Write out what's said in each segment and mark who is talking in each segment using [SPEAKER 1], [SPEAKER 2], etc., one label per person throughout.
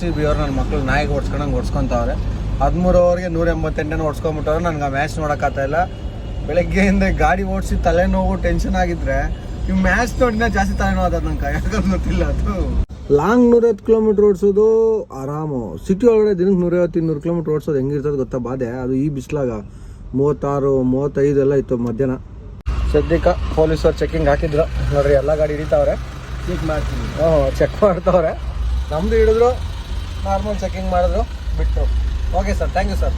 [SPEAKER 1] C B ಅವ್ರು ನನ್ನ ಮಕ್ಳು ನಾಯಿಗೆ ಓಡಿಸ್ಕೊಂಡಂಗೆ ಓಡಿಸ್ಕೊಂತವ್ರೆ. ಓವರ್ಗೆ ನೂರ ಎಂಬತ್ತೆಂಟನ್ನು ಓಡಿಸ್ಕೊಂಬಿಟ್ಟವ್ರೆ ನನಗೆ ಆ ಮ್ಯಾಚ್ ನೋಡೋಕ್ಕಾಗ್ತಾ ಇಲ್ಲ. ಬೆಳಗ್ಗೆಯಿಂದ ಗಾಡಿ ಓಡಿಸಿ ತಲೆನೋವು ಟೆನ್ಷನ್ ಆಗಿದ್ರೆ ಈ ಮ್ಯಾಚ್ ನೋಡಿನ ಜಾಸ್ತಿ ತಲೆನೋವು ಆದ ನಂಗೆ ಯಾಕಂದ್ರೆ ಗೊತ್ತಿಲ್ಲ ಅದು. ಲಾಂಗ್ ನೂರೈವತ್ತು ಕಿಲೋಮೀಟ್ರ್ ಓಡಿಸೋದು ಆರಾಮು. ಸಿಟಿ ಒಳಗಡೆ ದಿನಕ್ಕೆ ನೂರೈವತ್ತು ಇನ್ನೂರು ಕಿಲೋಮೀಟ್ರ್ ಓಡಿಸೋದು ಹೆಂಗಿರ್ತದೆ ಗೊತ್ತಾ ಬಾಧೆ? ಅದು ಈ ಬಿಸಿಲಾಗ. ಮೂವತ್ತಾರು ಮೂವತ್ತೈದು ಎಲ್ಲ ಇತ್ತು ಮಧ್ಯಾಹ್ನ. ಸದ್ಯಕ್ಕ ಪೊಲೀಸರು ಚೆಕಿಂಗ್ ಹಾಕಿದ್ರು. ನೋಡ್ರಿ ಎಲ್ಲ ಗಾಡಿ ಹಿಡಿತಾವ್ರೆ. ಚೆಕ್ ಮಾಡ್ತೀನಿ. ಹ್ಞೂ ಚೆಕ್ ಮಾಡ್ತಾವ್ರೆ. ನಮ್ಮದು ಹಿಡಿದ್ರು ನಾರ್ಮಲ್ ಚೆಕಿಂಗ್ ಮಾಡಿದ್ರು ಬಿಟ್ಟರು okay sir thank you sir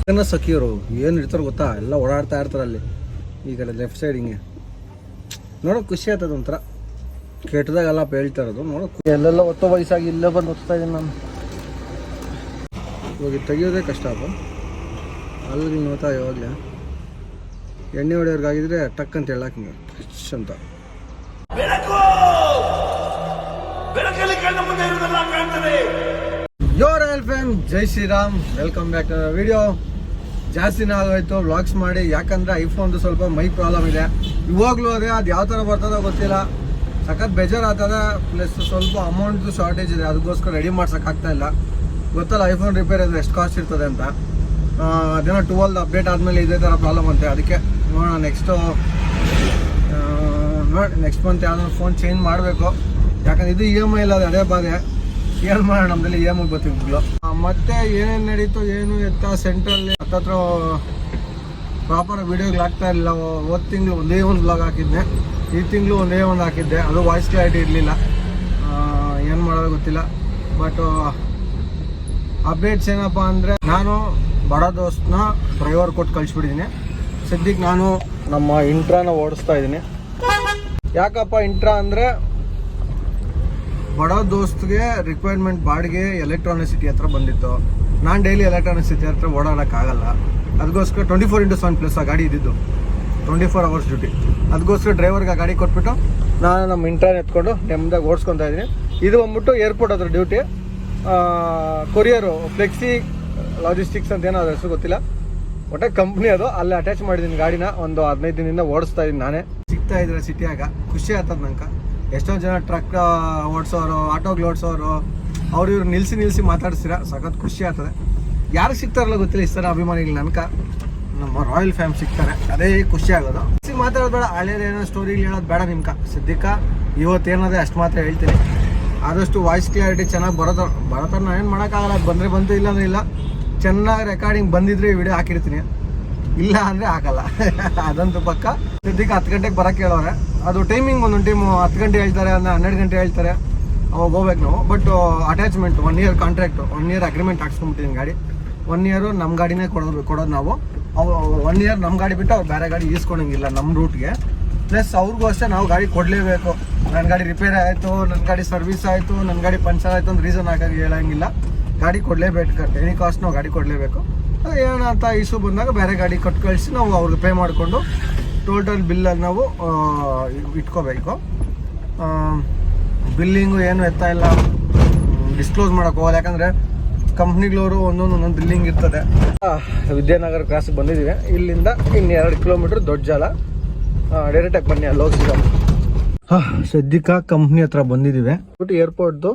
[SPEAKER 1] ಇದನ್ನು ಸಖಿಯರು ಏನು ಇರ್ತಾರೆ ಗೊತ್ತಾ? ಎಲ್ಲ ಓಡಾಡ್ತಾ ಇರ್ತಾರೆ ಅಲ್ಲಿ. ಈ ಕಡೆ ಲೆಫ್ಟ್ ಸೈಡ್ ಹಿಂಗೆ. ನೋಡೋಕೆ ಖುಷಿ ಆಗ್ತದೆ ಒಂಥರ. ಕೆಟ್ಟದಾಗೆಲ್ಲ ಹೇಳ್ತಾ ಇರೋದು ನೋಡೋ ಎಲ್ಲೆಲ್ಲ ಒತ್ತೋ ವಯಸ್ಸಾಗಿ ಇಲ್ಲೇ ಬಂದು ಒತ್ತಾ ಇದ್ದೀನಿ ನಾನು. ಇವಾಗ ಇದ್ ತೆಗಿಯೋದೇ ಕಷ್ಟ ಅಪ್ಪ ಅಲ್ಲಿ ನೋಡ್ತಾ ಇವಾಗಲೇ ಎಣ್ಣೆ ಹೊಡೆಯೋರ್ಗಾಗಿದ್ರೆ ಟಕ್ ಅಂತ ಹೇಳಕ್ಕೆ ಹಿಂಗೆ. ಅಂತ.
[SPEAKER 2] ಬೆಳಕಲ್ಲಿ ಕಣ್ಣ ಮುಂದೆ ಇರುವುದೆಲ್ಲ ಕಾಣ್ತದೆ.
[SPEAKER 1] Yo L fame Jai Shriram welcome back to video ಜಾಸ್ತಿ ಆಗೋಯ್ತು ವ್ಲಾಗ್ಸ್ ಮಾಡಿ, ಯಾಕಂದ್ರೆ ಐಫೋನ್ದು ಸ್ವಲ್ಪ ಮೈಕ್ ಪ್ರಾಬ್ಲಮ್ ಇದೆ. ಇವಾಗಲೂ ಅದೇ, ಅದು ಯಾವ ಥರ ಬರ್ತದೋ ಗೊತ್ತಿಲ್ಲ. ಸಖತ್ ಬೇಜಾರು ಆಗ್ತದೆ ಪ್ಲಸ್ ಸ್ವಲ್ಪ ಅಮೌಂಟ್ದು ಶಾರ್ಟೇಜ್ ಇದೆ, ಅದಕ್ಕೋಸ್ಕರ ರೆಡಿ ಮಾಡ್ಸೋಕ್ಕಾಗ್ತಾ ಇಲ್ಲ. ಗೊತ್ತಲ್ಲ ಐಫೋನ್ ರಿಪೇರ್ ಆದರೆ ಎಷ್ಟು ಕಾಸ್ಟ್ ಇರ್ತದೆ ಅಂತ. ಅದೇನೋ ಟುವೆಲ್ದು ಅಪ್ಡೇಟ್ ಆದಮೇಲೆ ಇದೇ ಥರ ಪ್ರಾಬ್ಲಮ್ ಅಂತೆ. ಅದಕ್ಕೆ ನೋಡೋಣ ನೆಕ್ಸ್ಟು ನೋಡಿ ನೆಕ್ಸ್ಟ್ ಮಂತ್ ಯಾವುದೋ ಫೋನ್ ಚೇಂಜ್ ಮಾಡಬೇಕು. ಯಾಕಂದ್ರೆ ಇದು ಇ ಎಂ ಐ ಇಲ್ಲ, ಅದು ಅದೇ ಬಾಧೆ. ಏನು ಮಾಡೋಣ ನಮ್ದಲ್ಲಿ ಎಂ ಐ ಮತ್ತೆ ಏನೇನು ನಡೀತು ಏನು ಎತ್ತ ಸೆಂಟ್ರಲ್ಲಿ ಹತ್ತತ್ರ ಪ್ರಾಪರ್ ವಿಡಿಯೋಗಳು ಆಗ್ತಾ ಇರಲಿಲ್ಲ. ಹೋದ ತಿಂಗಳು ಒಂದೇ ಒಂದು ಬ್ಲಾಗ್ ಹಾಕಿದ್ದೆ. ಈ ತಿಂಗಳು ಒಂದೇ ಒಂದು ಹಾಕಿದ್ದೆ. ಅದು ವಾಯ್ಸ್ ಕ್ಲಾರಿಟಿ ಇರಲಿಲ್ಲ. ಏನು ಮಾಡೋದು ಗೊತ್ತಿಲ್ಲ. ಬಟ್ ಅಪ್ಡೇಟ್ಸ್ ಏನಪ್ಪ ಅಂದರೆ ನಾನು ಬಡ ದೋಸ್ತ್ನ ಡ್ರೈವರ್ ಕೊಟ್ಟು ಕಳಿಸ್ಬಿಟ್ಟಿದ್ದೀನಿ ಸದ್ಯಕ್ಕೆ ನಾನು ನಮ್ಮ ಇಂಟ್ರಾನ ಓಡಿಸ್ತಾ ಇದ್ದೀನಿ. ಯಾಕಪ್ಪ ಇಂಟ್ರಾ ಅಂದರೆ ಬಡ ದೋಸ್ತ್ಗೆ ರಿಕ್ವೈರ್ಮೆಂಟ್ ಬಾಡಿಗೆ ಎಲೆಕ್ಟ್ರಾನಿಸಿಟಿ ಹತ್ರ ಬಂದಿತ್ತು. ನಾನು ಡೈಲಿ ಎಲೆಕ್ಟ್ರಾನಿಸಿಟಿ ಹತ್ರ ಓಡಾಡೋಕ್ಕಾಗಲ್ಲ. ಅದಕ್ಕೋಸ್ಕರ twenty four into seven plus ಆ ಗಾಡಿ ಇದ್ದಿದ್ದು. ಟ್ವೆಂಟಿ ಫೋರ್ ಅವರ್ಸ್ ಡ್ಯೂಟಿ ಅದಕ್ಕೋಸ್ಕರ ಡ್ರೈವರ್ಗೆ ಆ ಗಾಡಿ ಕೊಟ್ಬಿಟ್ಟು ನಾನು ನಮ್ಮ ಇಂಟ್ರಾನ್ ಎತ್ಕೊಂಡು ನೆಮ್ಮದಾಗ ಓಡಿಸ್ಕೊತಾ ಇದ್ದೀನಿ. ಇದು ಬಂದ್ಬಿಟ್ಟು ಏರ್ಪೋರ್ಟ್ ಅದರ ಡ್ಯೂಟಿ ಕೊರಿಯರು ಫ್ಲೆಕ್ಸಿ ಲಾಜಿಸ್ಟಿಕ್ಸ್ ಅಂತ ಏನೋ ಅದ್ರ ಹೆಸರು ಗೊತ್ತಿಲ್ಲ. ಒಟ್ಟೆ ಕಂಪ್ನಿ ಅದು. ಅಲ್ಲಿ ಅಟ್ಯಾಚ್ ಮಾಡಿದ್ದೀನಿ ಗಾಡಿನ. ಒಂದು ಹದಿನೈದು ದಿನದಿಂದ ಓಡಿಸ್ತಾ ಇದ್ದೀನಿ ನಾನೇ. ಸಿಗ್ತಾ ಇದ್ರೆ ಸಿಟಿಯಾಗ ಖುಷಿ ಆಗ್ತದೆ ನಂಗೆ. ಎಷ್ಟೊಂದು ಜನ ಟ್ರಕ್ ಓಡಿಸೋರು, ಆಟೋಗಳು ಓಡಿಸೋರು, ಅವ್ರು ಇವ್ರು ನಿಲ್ಲಿಸಿ ನಿಲ್ಲಿಸಿ ಮಾತಾಡ್ಸಿರ ಸಖತ್ ಖುಷಿ ಆಗ್ತದೆ. ಯಾರು ಸಿಗ್ತಾರಲ್ಲ ಗೊತ್ತಿಲ್ಲ ಇಷ್ಟು ಅಭಿಮಾನಿಗಳು ನನ್ಕ. ನಮ್ಮ ರಾಯಲ್ ಫ್ಯಾಮ್ ಸಿಗ್ತಾರೆ, ಅದೇ ಖುಷಿ ಆಗೋದು. ಖುಷಿ ಮಾತಾಡೋದು ಬೇಡ, ಹಳೇದೇನೋ ಸ್ಟೋರಿಗಳು ಹೇಳೋದು ಬೇಡ ನಿಮ್ಕ. ಇವತ್ತು ಇವತ್ತೇನದೆ ಅಷ್ಟು ಮಾತ್ರ ಹೇಳ್ತೀನಿ. ಆದಷ್ಟು ವಾಯ್ಸ್ ಕ್ಲಾರಿಟಿ ಚೆನ್ನಾಗಿ ಬರೋದು ಬರೋತರ ನಾನು ಏನು ಮಾಡೋಕ್ಕಾಗಲ್ಲ, ಬಂದರೆ ಬಂತು ಇಲ್ಲ ಇಲ್ಲ. ಚೆನ್ನಾಗಿ ರೆಕಾರ್ಡಿಂಗ್ ಬಂದಿದ್ರೆ ವಿಡಿಯೋ ಹಾಕಿರ್ತೀನಿ. ಇಲ್ಲ ಅಂದರೆ ಆಗಲ್ಲ. ಅದಂತೂ ಪಕ್ಕ. ಸದ್ಯಕ್ಕೆ ಹತ್ತು ಗಂಟೆಗೆ ಬರೋಕ್ಕೆ ಹೇಳೋರೆ ಅದು ಟೈಮಿಂಗ್ ಒಂದೊಂದು ಟೀಮ್ ಹತ್ತು ಗಂಟೆ ಹೇಳ್ತಾರೆ, ಅಂದ್ರೆ ಹನ್ನೆರಡು ಗಂಟೆ ಹೇಳ್ತಾರೆ. ಅವಾಗ ಹೋಗ್ಬೇಕು ನಾವು. But attachment one year contract one year agreement ಹಾಕ್ಸ್ಕೊಂಡ್ಬಿಟ್ಟಿದ್ದೀನಿ ಗಾಡಿ. ಒನ್ ಇಯರು ನಮ್ಮ ಗಾಡಿನೇ ಕೊಡೋದು ಕೊಡೋದು ನಾವು. ಅವು ಒನ್ ಇಯರ್ ನಮ್ಮ ಗಾಡಿ ಬಿಟ್ಟು ಅವ್ರು ಬೇರೆ ಗಾಡಿ ಈಸ್ಕೊಳಂಗಿಲ್ಲ ನಮ್ಮ ರೂಟ್ಗೆ ಪ್ಲಸ್ ಅವ್ರಿಗೂ ಅಷ್ಟೇ ನಾವು ಗಾಡಿ ಕೊಡಲೇಬೇಕು. ನನ್ನ ಗಾಡಿ ರಿಪೇರಿ ಆಯಿತು ನನ್ನ ಗಾಡಿ ಸರ್ವಿಸ್ ಆಯಿತು ನನ್ನ ಗಾಡಿ ಪಂಚರ್ ಆಯಿತು ಅಂತ ರೀಸನ್ ಹಾಕಿ ಹೇಳಂಗಿಲ್ಲ. ಗಾಡಿ ಕೊಡಲೇಬೇಕು ಎನಿ ಕಾಸ್ಟ್ ನಾವು ಗಾಡಿ ಕೊಡಲೇಬೇಕು. ಏನಂತ ಇಶ್ಯೂ ಬಂದಾಗ ಬೇರೆ ಗಾಡಿ ಕೊಟ್ಟು ಕಳಿಸಿ ನಾವು ಅವ್ರಿಗೆ ಪೇ ಮಾಡಿಕೊಂಡು ಟೋಟಲ್ ಬಿಲ್ಲಲ್ಲಿ ನಾವು ಇಟ್ಕೋಬೇಕು. ಬಿಲ್ಲಿಂಗು ಏನು ಎತ್ತಾ ಇಲ್ಲ. ಡಿಸ್ಕ್ಲೋಸ್ ಮಾಡೋಕೆ ಹೋಗಲ್ಲ. ಯಾಕಂದರೆ ಕಂಪ್ನಿಗಳವರು ಒಂದೊಂದು ಒಂದೊಂದು ಬಿಲ್ಲಿಂಗ್ ಇರ್ತದೆ. ವಿದ್ಯಾನಗರ ಕ್ರಾಸಿಗೆ ಬಂದಿದ್ದೀವಿ. ಇಲ್ಲಿಂದ ಇನ್ನು ಎರಡು ಕಿಲೋಮೀಟ್ರ್ ದೊಡ್ಡ ಜಾಲ ಡೈರೆಕ್ಟಾಗಿ ಬನ್ನಿ, ಅಲ್ಲಿ ಹೋಗಿ ಹಾಂ, ಸದ್ಯಕ್ಕೆ ಕಂಪ್ನಿ ಹತ್ರ ಬಂದಿದ್ದೀವಿ. ಬಿಟ್ಟು ಏರ್ಪೋರ್ಟ್ದು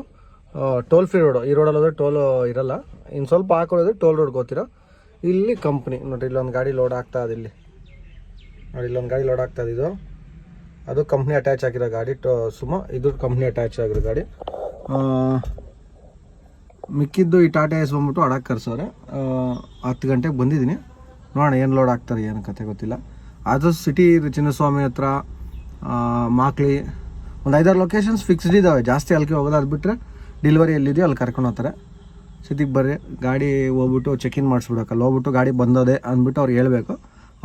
[SPEAKER 1] ಟೋಲ್ ಫ್ರೀ ರೋಡು ಈ ರೋಡಲ್ಲಿ ಹೋದ್ರೆ ಟೋಲ್ ಇರಲ್ಲ. ಇನ್ನು ಸ್ವಲ್ಪ ಹಾಕೊಳ್ಳೋದ್ರೆ ಟೋಲ್ ರೋಡ್ ಗೊತ್ತಿರೋ ಇಲ್ಲಿ ಕಂಪ್ನಿ. ನೋಡಿರಿ ಇಲ್ಲೊಂದು ಗಾಡಿ ಲೋಡ್ ಆಗ್ತಾ ಇದೆ ಇಲ್ಲಿ. ನೋಡಿ, ಇಲ್ಲೊಂದು ಗಾಡಿ ಲೋಡ್ ಆಗ್ತಾ ಇದೆ ಅದು ಕಂಪ್ನಿ ಅಟ್ಯಾಚ್ ಆಗಿರೋ ಗಾಡಿ, ಟೋ, ಸುಮ. ಇದು ಕಂಪ್ನಿ ಅಟ್ಯಾಚ್ ಆಗಿರೋ ಗಾಡಿ. ಮಿಕ್ಕಿದ್ದು ಈ ಟಾಟಾ ಎಸ್ ಬಂದ್ಬಿಟ್ಟು ಅಡಕ್ಕೆ ಕರ್ಸೋರೆ ಹತ್ತು ಗಂಟೆಗೆ ಬಂದಿದ್ದೀನಿ. ನೋಡೋಣ ಏನು ಲೋಡ್ ಆಗ್ತಾರೆ, ಏನು ಕತೆ ಗೊತ್ತಿಲ್ಲ. ಅದು ಸಿಟಿ ಚಿನ್ನಸ್ವಾಮಿ ಹತ್ರ ಮಾಕ್ಲಿ. ಒಂದು ಐದಾರು ಲೊಕೇಶನ್ಸ್ ಫಿಕ್ಸ್ಡ್ ಇದ್ದಾವೆ ಜಾಸ್ತಿ ಅಲ್ಲಿಗೆ ಹೋಗೋದು, ಅದು ಬಿಟ್ಟರೆ ಡೆಲಿವರಿ ಎಲ್ಲಿದೆಯೋ ಅಲ್ಲಿ ಕರ್ಕೊಂಡು ಹೋಗ್ತಾರೆ. ಸಿಟಿಗೆ ಬರ್ರಿ, ಗಾಡಿ ಹೋಗ್ಬಿಟ್ಟು ಚೆಕ್ ಇನ್ ಮಾಡಿಸ್ಬಿಡಕ್ಕಲ್ಲ ಹೋಗ್ಬಿಟ್ಟು ಗಾಡಿ ಬಂದದೆ ಅಂದ್ಬಿಟ್ಟು ಅವ್ರು ಹೇಳಬೇಕು.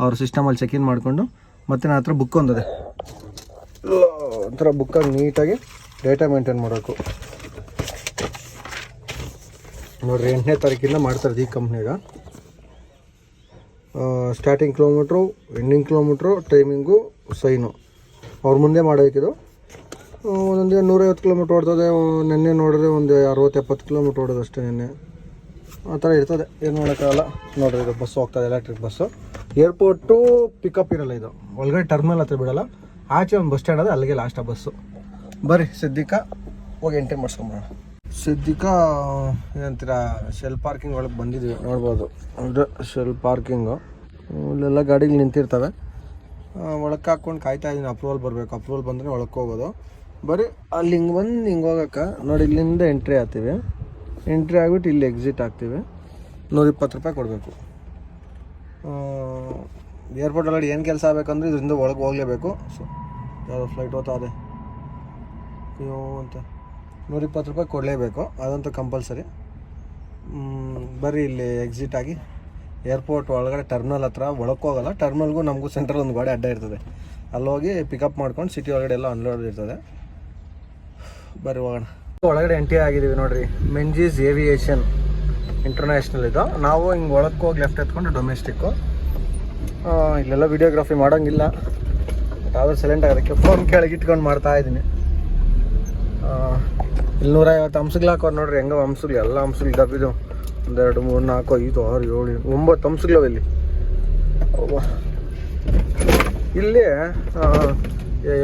[SPEAKER 1] ಅವ್ರ ಸಿಸ್ಟಮಲ್ಲಿ ಚೆಕ್ ಇನ್ ಮಾಡಿಕೊಂಡು ಮತ್ತೆ ನನ್ನ ಹತ್ರ ಬುಕ್ ಒಂದದೆ. ಒಂಥರ ಬುಕ್ಕಾಗಿ ನೀಟಾಗಿ ಡೇಟಾ ಮೇಂಟೈನ್ ಮಾಡಬೇಕು. ನೋಡ್ರಿ ಎಂಟನೇ ತಾರೀಕಿಂದ ಮಾಡ್ತಾರೆ ಈ ಕಂಪ್ನಿಗೆ starting kilometre ending kilometre timing sign ಅವ್ರ ಮುಂದೆ ಮಾಡಬೇಕಿದು. ಒಂದೊಂದು ನೂರೈವತ್ತು ಕಿಲೋಮೀಟ್ರ್ ಓಡ್ತದೆ ನೆನ್ನೆ ನೋಡಿದ್ರೆ ಒಂದು ಅರವತ್ತು ಎಪ್ಪತ್ತು ಕಿಲೋಮೀಟ್ರ್ ಓಡೋದು ಅಷ್ಟೇ ನೆನ್ನೆ. ಆ ಥರ ಇರ್ತದೆ. ಏನು ಮಾಡೋಕ್ಕಾಗಲ್ಲ. ನೋಡಿರಿ, ಇದು ಬಸ್ ಹೋಗ್ತದೆ ಎಲೆಕ್ಟ್ರಿಕ್ ಬಸ್ಸು ಏರ್ಪೋರ್ಟು ಪಿಕಪ್ ಇರಲ್ಲ ಇದು. ಒಳಗಡೆ ಟರ್ಮಿನಲ್ ಹತ್ರ ಬಿಡಲ್ಲ. ಆಚೆ ಒಂದು ಬಸ್ ಸ್ಟ್ಯಾಂಡ್ ಅದ, ಅಲ್ಲಿಗೆ ಲಾಸ್ಟ್ ಆ ಬಸ್ಸು ಬರ್ರಿ, ಸಿದ್ದಿಕ. ಹೋಗಿ ಎಂಟ್ರಿ ಮಾಡಿಸ್ಕೊಂಬೋಣ ಸಿದ್ದಿಕ ಏನಂತೀರ ಶೆಲ್ ಪಾರ್ಕಿಂಗ್ ಒಳಗೆ ಬಂದಿದ್ದೀವಿ ನೋಡ್ಬೋದು. ಅಂದರೆ ಶೆಲ್ ಪಾರ್ಕಿಂಗು ಇಲ್ಲೆಲ್ಲ ಗಾಡಿಗಳು ನಿಂತಿರ್ತವೆ. ಒಳಕ್ಕೆ ಹಾಕ್ಕೊಂಡು ಕಾಯ್ತಾ ಇದ್ದೀನಿ ಅಪ್ರೂವಲ್ ಬರಬೇಕು. ಅಪ್ರೂವಲ್ ಬಂದರೆ ಒಳಕ್ಕೆ ಹೋಗೋದು. ಬರೀ ಅಲ್ಲಿ ಹಿಂಗೆ ಬಂದು ಹಿಂಗೆ ಹೋಗೋಕೆ ನೋಡಿ, ಇಲ್ಲಿಂದ ಎಂಟ್ರಿ ಆಗ್ತೀವಿ. ಎಂಟ್ರಿ ಆಗಿಬಿಟ್ಟು ಇಲ್ಲಿ ಎಕ್ಸಿಟ್ ಆಗ್ತೀವಿ. ನೂರ ಇಪ್ಪತ್ತು ರೂಪಾಯಿ ಕೊಡಬೇಕು. ಏರ್ಪೋರ್ಟ್ ಒಳಗಡೆ ಏನು ಕೆಲಸ ಆಗಬೇಕಂದ್ರೆ ಇದರಿಂದ ಒಳಗೆ ಹೋಗಲೇಬೇಕು. ಸೊ ಯಾವುದೋ ಫ್ಲೈಟ್ ಹೋಗ್ತಾ ಅದೇ ಅಯ್ಯೋ ಅಂತ. ನೂರಿಪ್ಪತ್ತು ರೂಪಾಯಿ ಕೊಡಲೇಬೇಕು. ಅದಂತೂ ಕಂಪಲ್ಸರಿ ಬರೀ ಇಲ್ಲಿ ಎಕ್ಸಿಟ್ ಆಗಿ ಏರ್ಪೋರ್ಟ್ ಒಳಗಡೆ ಟರ್ಮಿನಲ್ ಹತ್ರ ಒಳಕ್ಕೆ ಹೋಗಲ್ಲ. ಟರ್ಮಿನಲ್ಗೂ ನಮಗೂ ಸೆಂಟ್ರಲ್ ಒಂದು ಗಾಡಿ ಅಡ್ಡ ಇರ್ತದೆ. ಅಲ್ಲಿ ಹೋಗಿ ಪಿಕಪ್ ಮಾಡ್ಕೊಂಡು ಸಿಟಿ ಒಳಗಡೆ ಎಲ್ಲ ಅನ್ಲೋಡ್ ಇರ್ತದೆ. ಬರ್ರಿ ಹೋಗೋಣ ಒಳಗಡೆ ಎಂಟ್ರಿ ಆಗಿದ್ದೀವಿ ನೋಡ್ರಿ. ಮೆಂಜೀಸ್ ಏವಿಯೇಷನ್ ಇಂಟರ್ನ್ಯಾಷನಲ್ ಇದು. ನಾವು ಹಿಂಗೆ ಒಳಕ್ಕೆ ಹೋಗಿ ಲೆಫ್ಟ್ ಎತ್ಕೊಂಡು ಡೊಮೆಸ್ಟಿಕ್ಕು ಇಲ್ಲೆಲ್ಲ ವಿಡಿಯೋಗ್ರಫಿ ಮಾಡೋಂಗಿಲ್ಲ. ಯಾವ್ದು ಸೈಲೆಂಟ್ ಆಗೋದಕ್ಕೆ ಫೋನ್ ಕೆಳಗೆ ಇಟ್ಕೊಂಡು ಮಾಡ್ತಾ ಇದ್ದೀನಿ. ಇಲ್ಲಿ ನೂರ ಐವತ್ತು ಹಂಸಗಳು ಹಾಕೋರು ನೋಡ್ರಿ. ಹೆಂಗೋ ಹಂಸಗಳು ಎಲ್ಲ ಹಂಸಗಳು ಇದು ಒಂದೆರಡು, ಮೂರು, ನಾಲ್ಕು, ಐದು, ಆರು, ಏಳು ಒಂಬತ್ತು ಅಂಶಗಳು ಇಲ್ಲಿ. ಇಲ್ಲಿ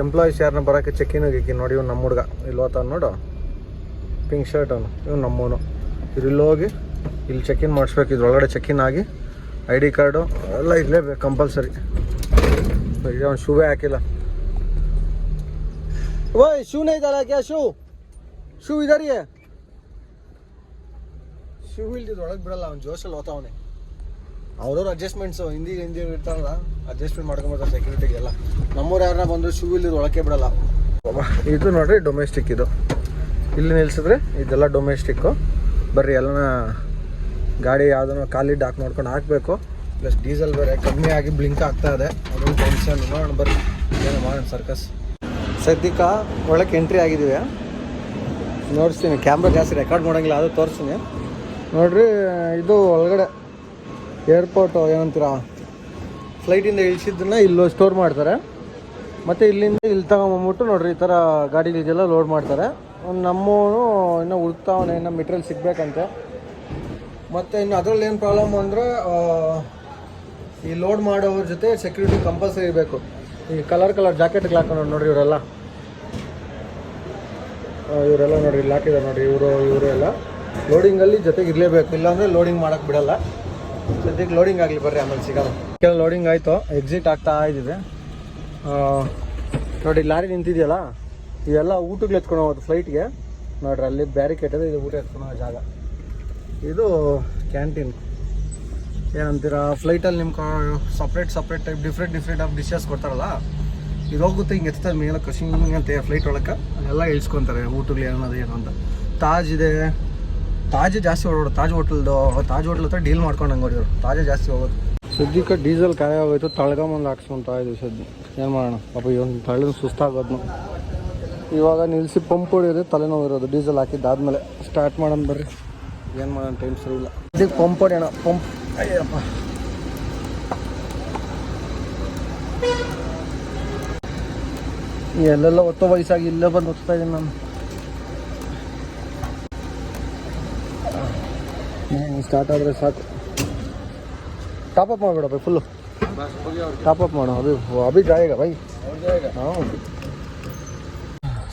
[SPEAKER 1] ಎಂಪ್ಲಾಯೀಸ್ ಯಾರನ್ನ ಬರೋಕ್ಕೆ ಚೆಕ್ಕಿನ ಗಿಕ್ಕಿ ನೋಡಿ ಇವ್ನು ನಮ್ಮ ಹುಡುಗ. ಇಲ್ಲೋತಾನ ನೋಡು. ಪಿಂಕ್ ಶರ್ಟ್ ಅವನು. ಇವ್ನು ನಮ್ಮವನು ಇವ್ರು ಹೋಗಿ ಇಲ್ಲಿ ಚೆಕ್ ಇನ್ ಮಾಡಿಸ್ಬೇಕು. ಇದ್ರೊಳಗಡೆ ಚೆಕ್ ಇನ್ ಆಗಿ ಐ ಡಿ ಕಾರ್ಡು ಎಲ್ಲ ಇರಲೇಬೇಕು ಕಂಪಲ್ಸರಿ ಈಗ ಅವ್ನು ಶೂವೇ ಹಾಕಿಲ್ಲ. ಓಯ್ ಶೂನೇ ಇದ್ದಾರೆ ಯಾಕೆ ಶೂ ಶೂ ಇದಾರಿಯೇ ಶೂ ಇಲ್ದಿದ್ದು ಒಳಗೆ ಬಿಡಲ್ಲ, ಅವ್ನು ಜೋಶಲ್ಲಿ ಓತಾವನೆ ಅವ್ರವ್ರ ಅಡ್ಜಸ್ಟ್ಮೆಂಟ್ಸು ಹಿಂದಿ ಹಿಂದಿ ಇರ್ತಾರಲ್ಲ ಅಡ್ಜಸ್ಟ್ಮೆಂಟ್ ಮಾಡ್ಕೊಂಬರ್ತಾರೆ ಸೆಕ್ಯೂರಿಟಿಗೆಲ್ಲ ನಮ್ಮವ್ರು ಯಾರನ್ನ ಬಂದು ಶೂ ಇಲ್ಲಿ ಒಳಕ್ಕೆ ಬಿಡಲ್ಲ. ಇದು ನೋಡ್ರಿ ಡೊಮೆಸ್ಟಿಕ್ ಇದು. ಇಲ್ಲಿ ನಿಲ್ಸಿದ್ರೆ ಇದೆಲ್ಲ ಡೊಮೆಸ್ಟಿಕ್ಕು ಬರ್ರಿ ಎಲ್ಲನ ಗಾಡಿ ಯಾವ್ದನ್ನ ಖಾಲಿ ಡಾಕ್ ನೋಡ್ಕೊಂಡು ಹಾಕಬೇಕು. ಪ್ಲಸ್ ಡೀಸೆಲ್ ಬೇರೆ ಕಮ್ಮಿ ಆಗಿ ಬ್ಲಿಂಕ್ ಆಗ್ತಾ ಇದೆ. ಅದೊಂದು ಟೆನ್ಷನ್ ನೋಡೋಣ ಬರ್ರಿ. ಏನೋ ಮಾಡೋಣ ಸರ್ಕಸ್ ಸದ್ಯಕ್ಕೆ ಒಳಕ್ಕೆ ಎಂಟ್ರಿ ಆಗಿದ್ದೀವಿ ನೋಡಿಸ್ತೀನಿ ಕ್ಯಾಮ್ರಾ ಜಾಸ್ತಿ ರೆಕಾರ್ಡ್ ಮಾಡೋಂಗಿಲ್ಲ ಅದು ತೋರಿಸ್ತೀನಿ. ನೋಡ್ರಿ ಇದು ಒಳಗಡೆ. ಏರ್ಪೋರ್ಟು ಏನಂತೀರ? ಫ್ಲೈಟಿಂದ ಇಳಿಸಿದ್ದನ್ನ ಇಲ್ಲಿ ಸ್ಟೋರ್ ಮಾಡ್ತಾರೆ. ಮತ್ತು ಇಲ್ಲಿಂದ ಇಲ್ಲಿ ತಗೊಂಬಂದ್ಬಿಟ್ಟು ನೋಡ್ರಿ, ಈ ಥರ ಗಾಡಿಗಳಿಗೆಲ್ಲ ಲೋಡ್ ಮಾಡ್ತಾರೆ. ನಮ್ಮವನು ಇನ್ನೂ ಹುಡುಕ್ತಾವನೆ ಇನ್ನೂ ಮೆಟೀರಿಯಲ್ ಸಿಗಬೇಕಂತೆ. ಮತ್ತು ಇನ್ನು ಅದರಲ್ಲಿ ಏನು ಪ್ರಾಬ್ಲಮ್ ಅಂದರೆ ಈ ಲೋಡ್ ಮಾಡೋವ್ರ ಜೊತೆ ಸೆಕ್ಯೂರಿಟಿ ಕಂಪಲ್ಸರಿ ಇರಬೇಕು. ಈ ಕಲರ್ ಕಲರ್ ಜಾಕೆಟ್ಗಳು ಹಾಕೊಂಡು ನೋಡ್ರಿ ಇವರೆಲ್ಲ. ಇವರೆಲ್ಲ ನೋಡಿ ಇಲ್ಲಿ ಹಾಕಿದ್ದಾರೆ ನೋಡ್ರಿ, ಇವರು ಇವರು ಎಲ್ಲ ಲೋಡಿಂಗಲ್ಲಿ ಜೊತೆಗೆ ಇರಲೇಬೇಕು, ಇಲ್ಲಾಂದರೆ ಲೋಡಿಂಗ್ ಮಾಡೋಕ್ಕೆ ಬಿಡಲ್ಲ. ಸದ್ಯಕ್ಕೆ ಲೋಡಿಂಗ್ ಆಗಲಿ ಬರ್ರಿ ಆಮೇಲೆ ಸಿಗೋಣ ಕೆಲವು ಲೋಡಿಂಗ್ ಆಯಿತು ಎಕ್ಸಿಟ್ ಆಗ್ತಾ ಇದ್ದೀವಿ ಆ, ನೋಡಿ ಲಾರಿ ನಿಂತಿದೆಯಲ್ಲ ಇದೆಲ್ಲ ಊಟಗಳು ಎತ್ಕೊಂಡು ಹೋಗೋದು ಫ್ಲೈಟ್ಗೆ ನೋಡ್ರಿ ಅಲ್ಲಿ ಬ್ಯಾರಿಕೇಡ್ ಇದೆ ಇದು ಊಟ ಎತ್ಕೊಂಡು ಜಾಗ. ಇದು ಕ್ಯಾಂಟೀನ್ ಏನಂತೀರಾ ಫ್ಲೈಟಲ್ಲಿ ನಿಮ್ಮ separate separate type different different of dishes ಕೊಡ್ತಾರಲ್ಲ ಇದು ಹೋಗುತ್ತೆ ಹಿಂಗೆ ಎತ್ತಾರೆ ಮೇಲೆ ಕಶಿಂಗ್ ಅಂತ ಫ್ಲೈಟ್ ಒಳಗೆ. ಅಲ್ಲೆಲ್ಲ ಇಳಿಸ್ಕೊತಾರೆ ಊಟಗಳು ಏನದು ಏನು ಅಂತ. ತಾಜ್ ಇದೆ ತಾಜ್ ಜಾಸ್ತಿ ಓಡೋಡು ತಾಜ್ ಹೋಟೆಲ್ದು, ತಾಜ್ ಹೋಟೆಲ್ ಹತ್ರ ಡೀಲ್ ಮಾಡ್ಕೊಂಡು ಹಂಗೆ ಹೊಡಿಯೋರು ತಾಜೆ ಜಾಸ್ತಿ ಹೋಗೋದು. ಸದ್ಯಕ್ಕೆ ಡೀಸೆಲ್ ಕಾಯ ಆಗೋಯ್ತು ತಳ್ಗೊಂಬಂದು ಹಾಕ್ಸ್ಕೊಂತ ಇದ್ದೀವಿ ಸದ್ಯ. ಏನು ಮಾಡೋಣ? ಪಾಪ ಇವನು ತಳ್ಳಿನ ಸುಸ್ತಾಗೋದ್ನು. ಇವಾಗ ನಿಲ್ಲಿಸಿ ಪಂಪ್ ಹೊಡಿಯೋದು ತಲೆನೋವು ಇರೋದು, ಡೀಸೆಲ್ ಹಾಕಿದ್ದಾದ್ಮೇಲೆ. ಸ್ಟಾರ್ಟ್ ಮಾಡೋಣ ಬರ್ರಿ. ಏನು ಮಾಡೋಣ, ಟೈಮ್ ಸರಿ ಇಲ್ಲ. ಇದಕ್ಕೆ ಪಂಪ್ ಹೊಡಿಯೋಣ, ಪಂಪ್. ಅಯ್ಯಪ್ಪ. ಎಲ್ಲೆಲ್ಲ ಒತ್ತೋ ವಯಸ್ಸಾಗಿ ಇಲ್ಲೇ ಬಂದು ಒತ್ತಾ ಇದ್ದೀನಿ ನಾನು. ಸ್ಟಾರ್ಟ್ ಆದರೆ ಸಾಕು. ಟಾಪ್ ಅಪ್ ಮಾಡಬೇಡ ಬೈ ಫುಲ್ಲು ಟಾಪ್ ಅಪ್ ಮಾಡೋ ಅಭಿ ಅಭಿ ಜಾಯಗ ಬೈ ಹಾಂ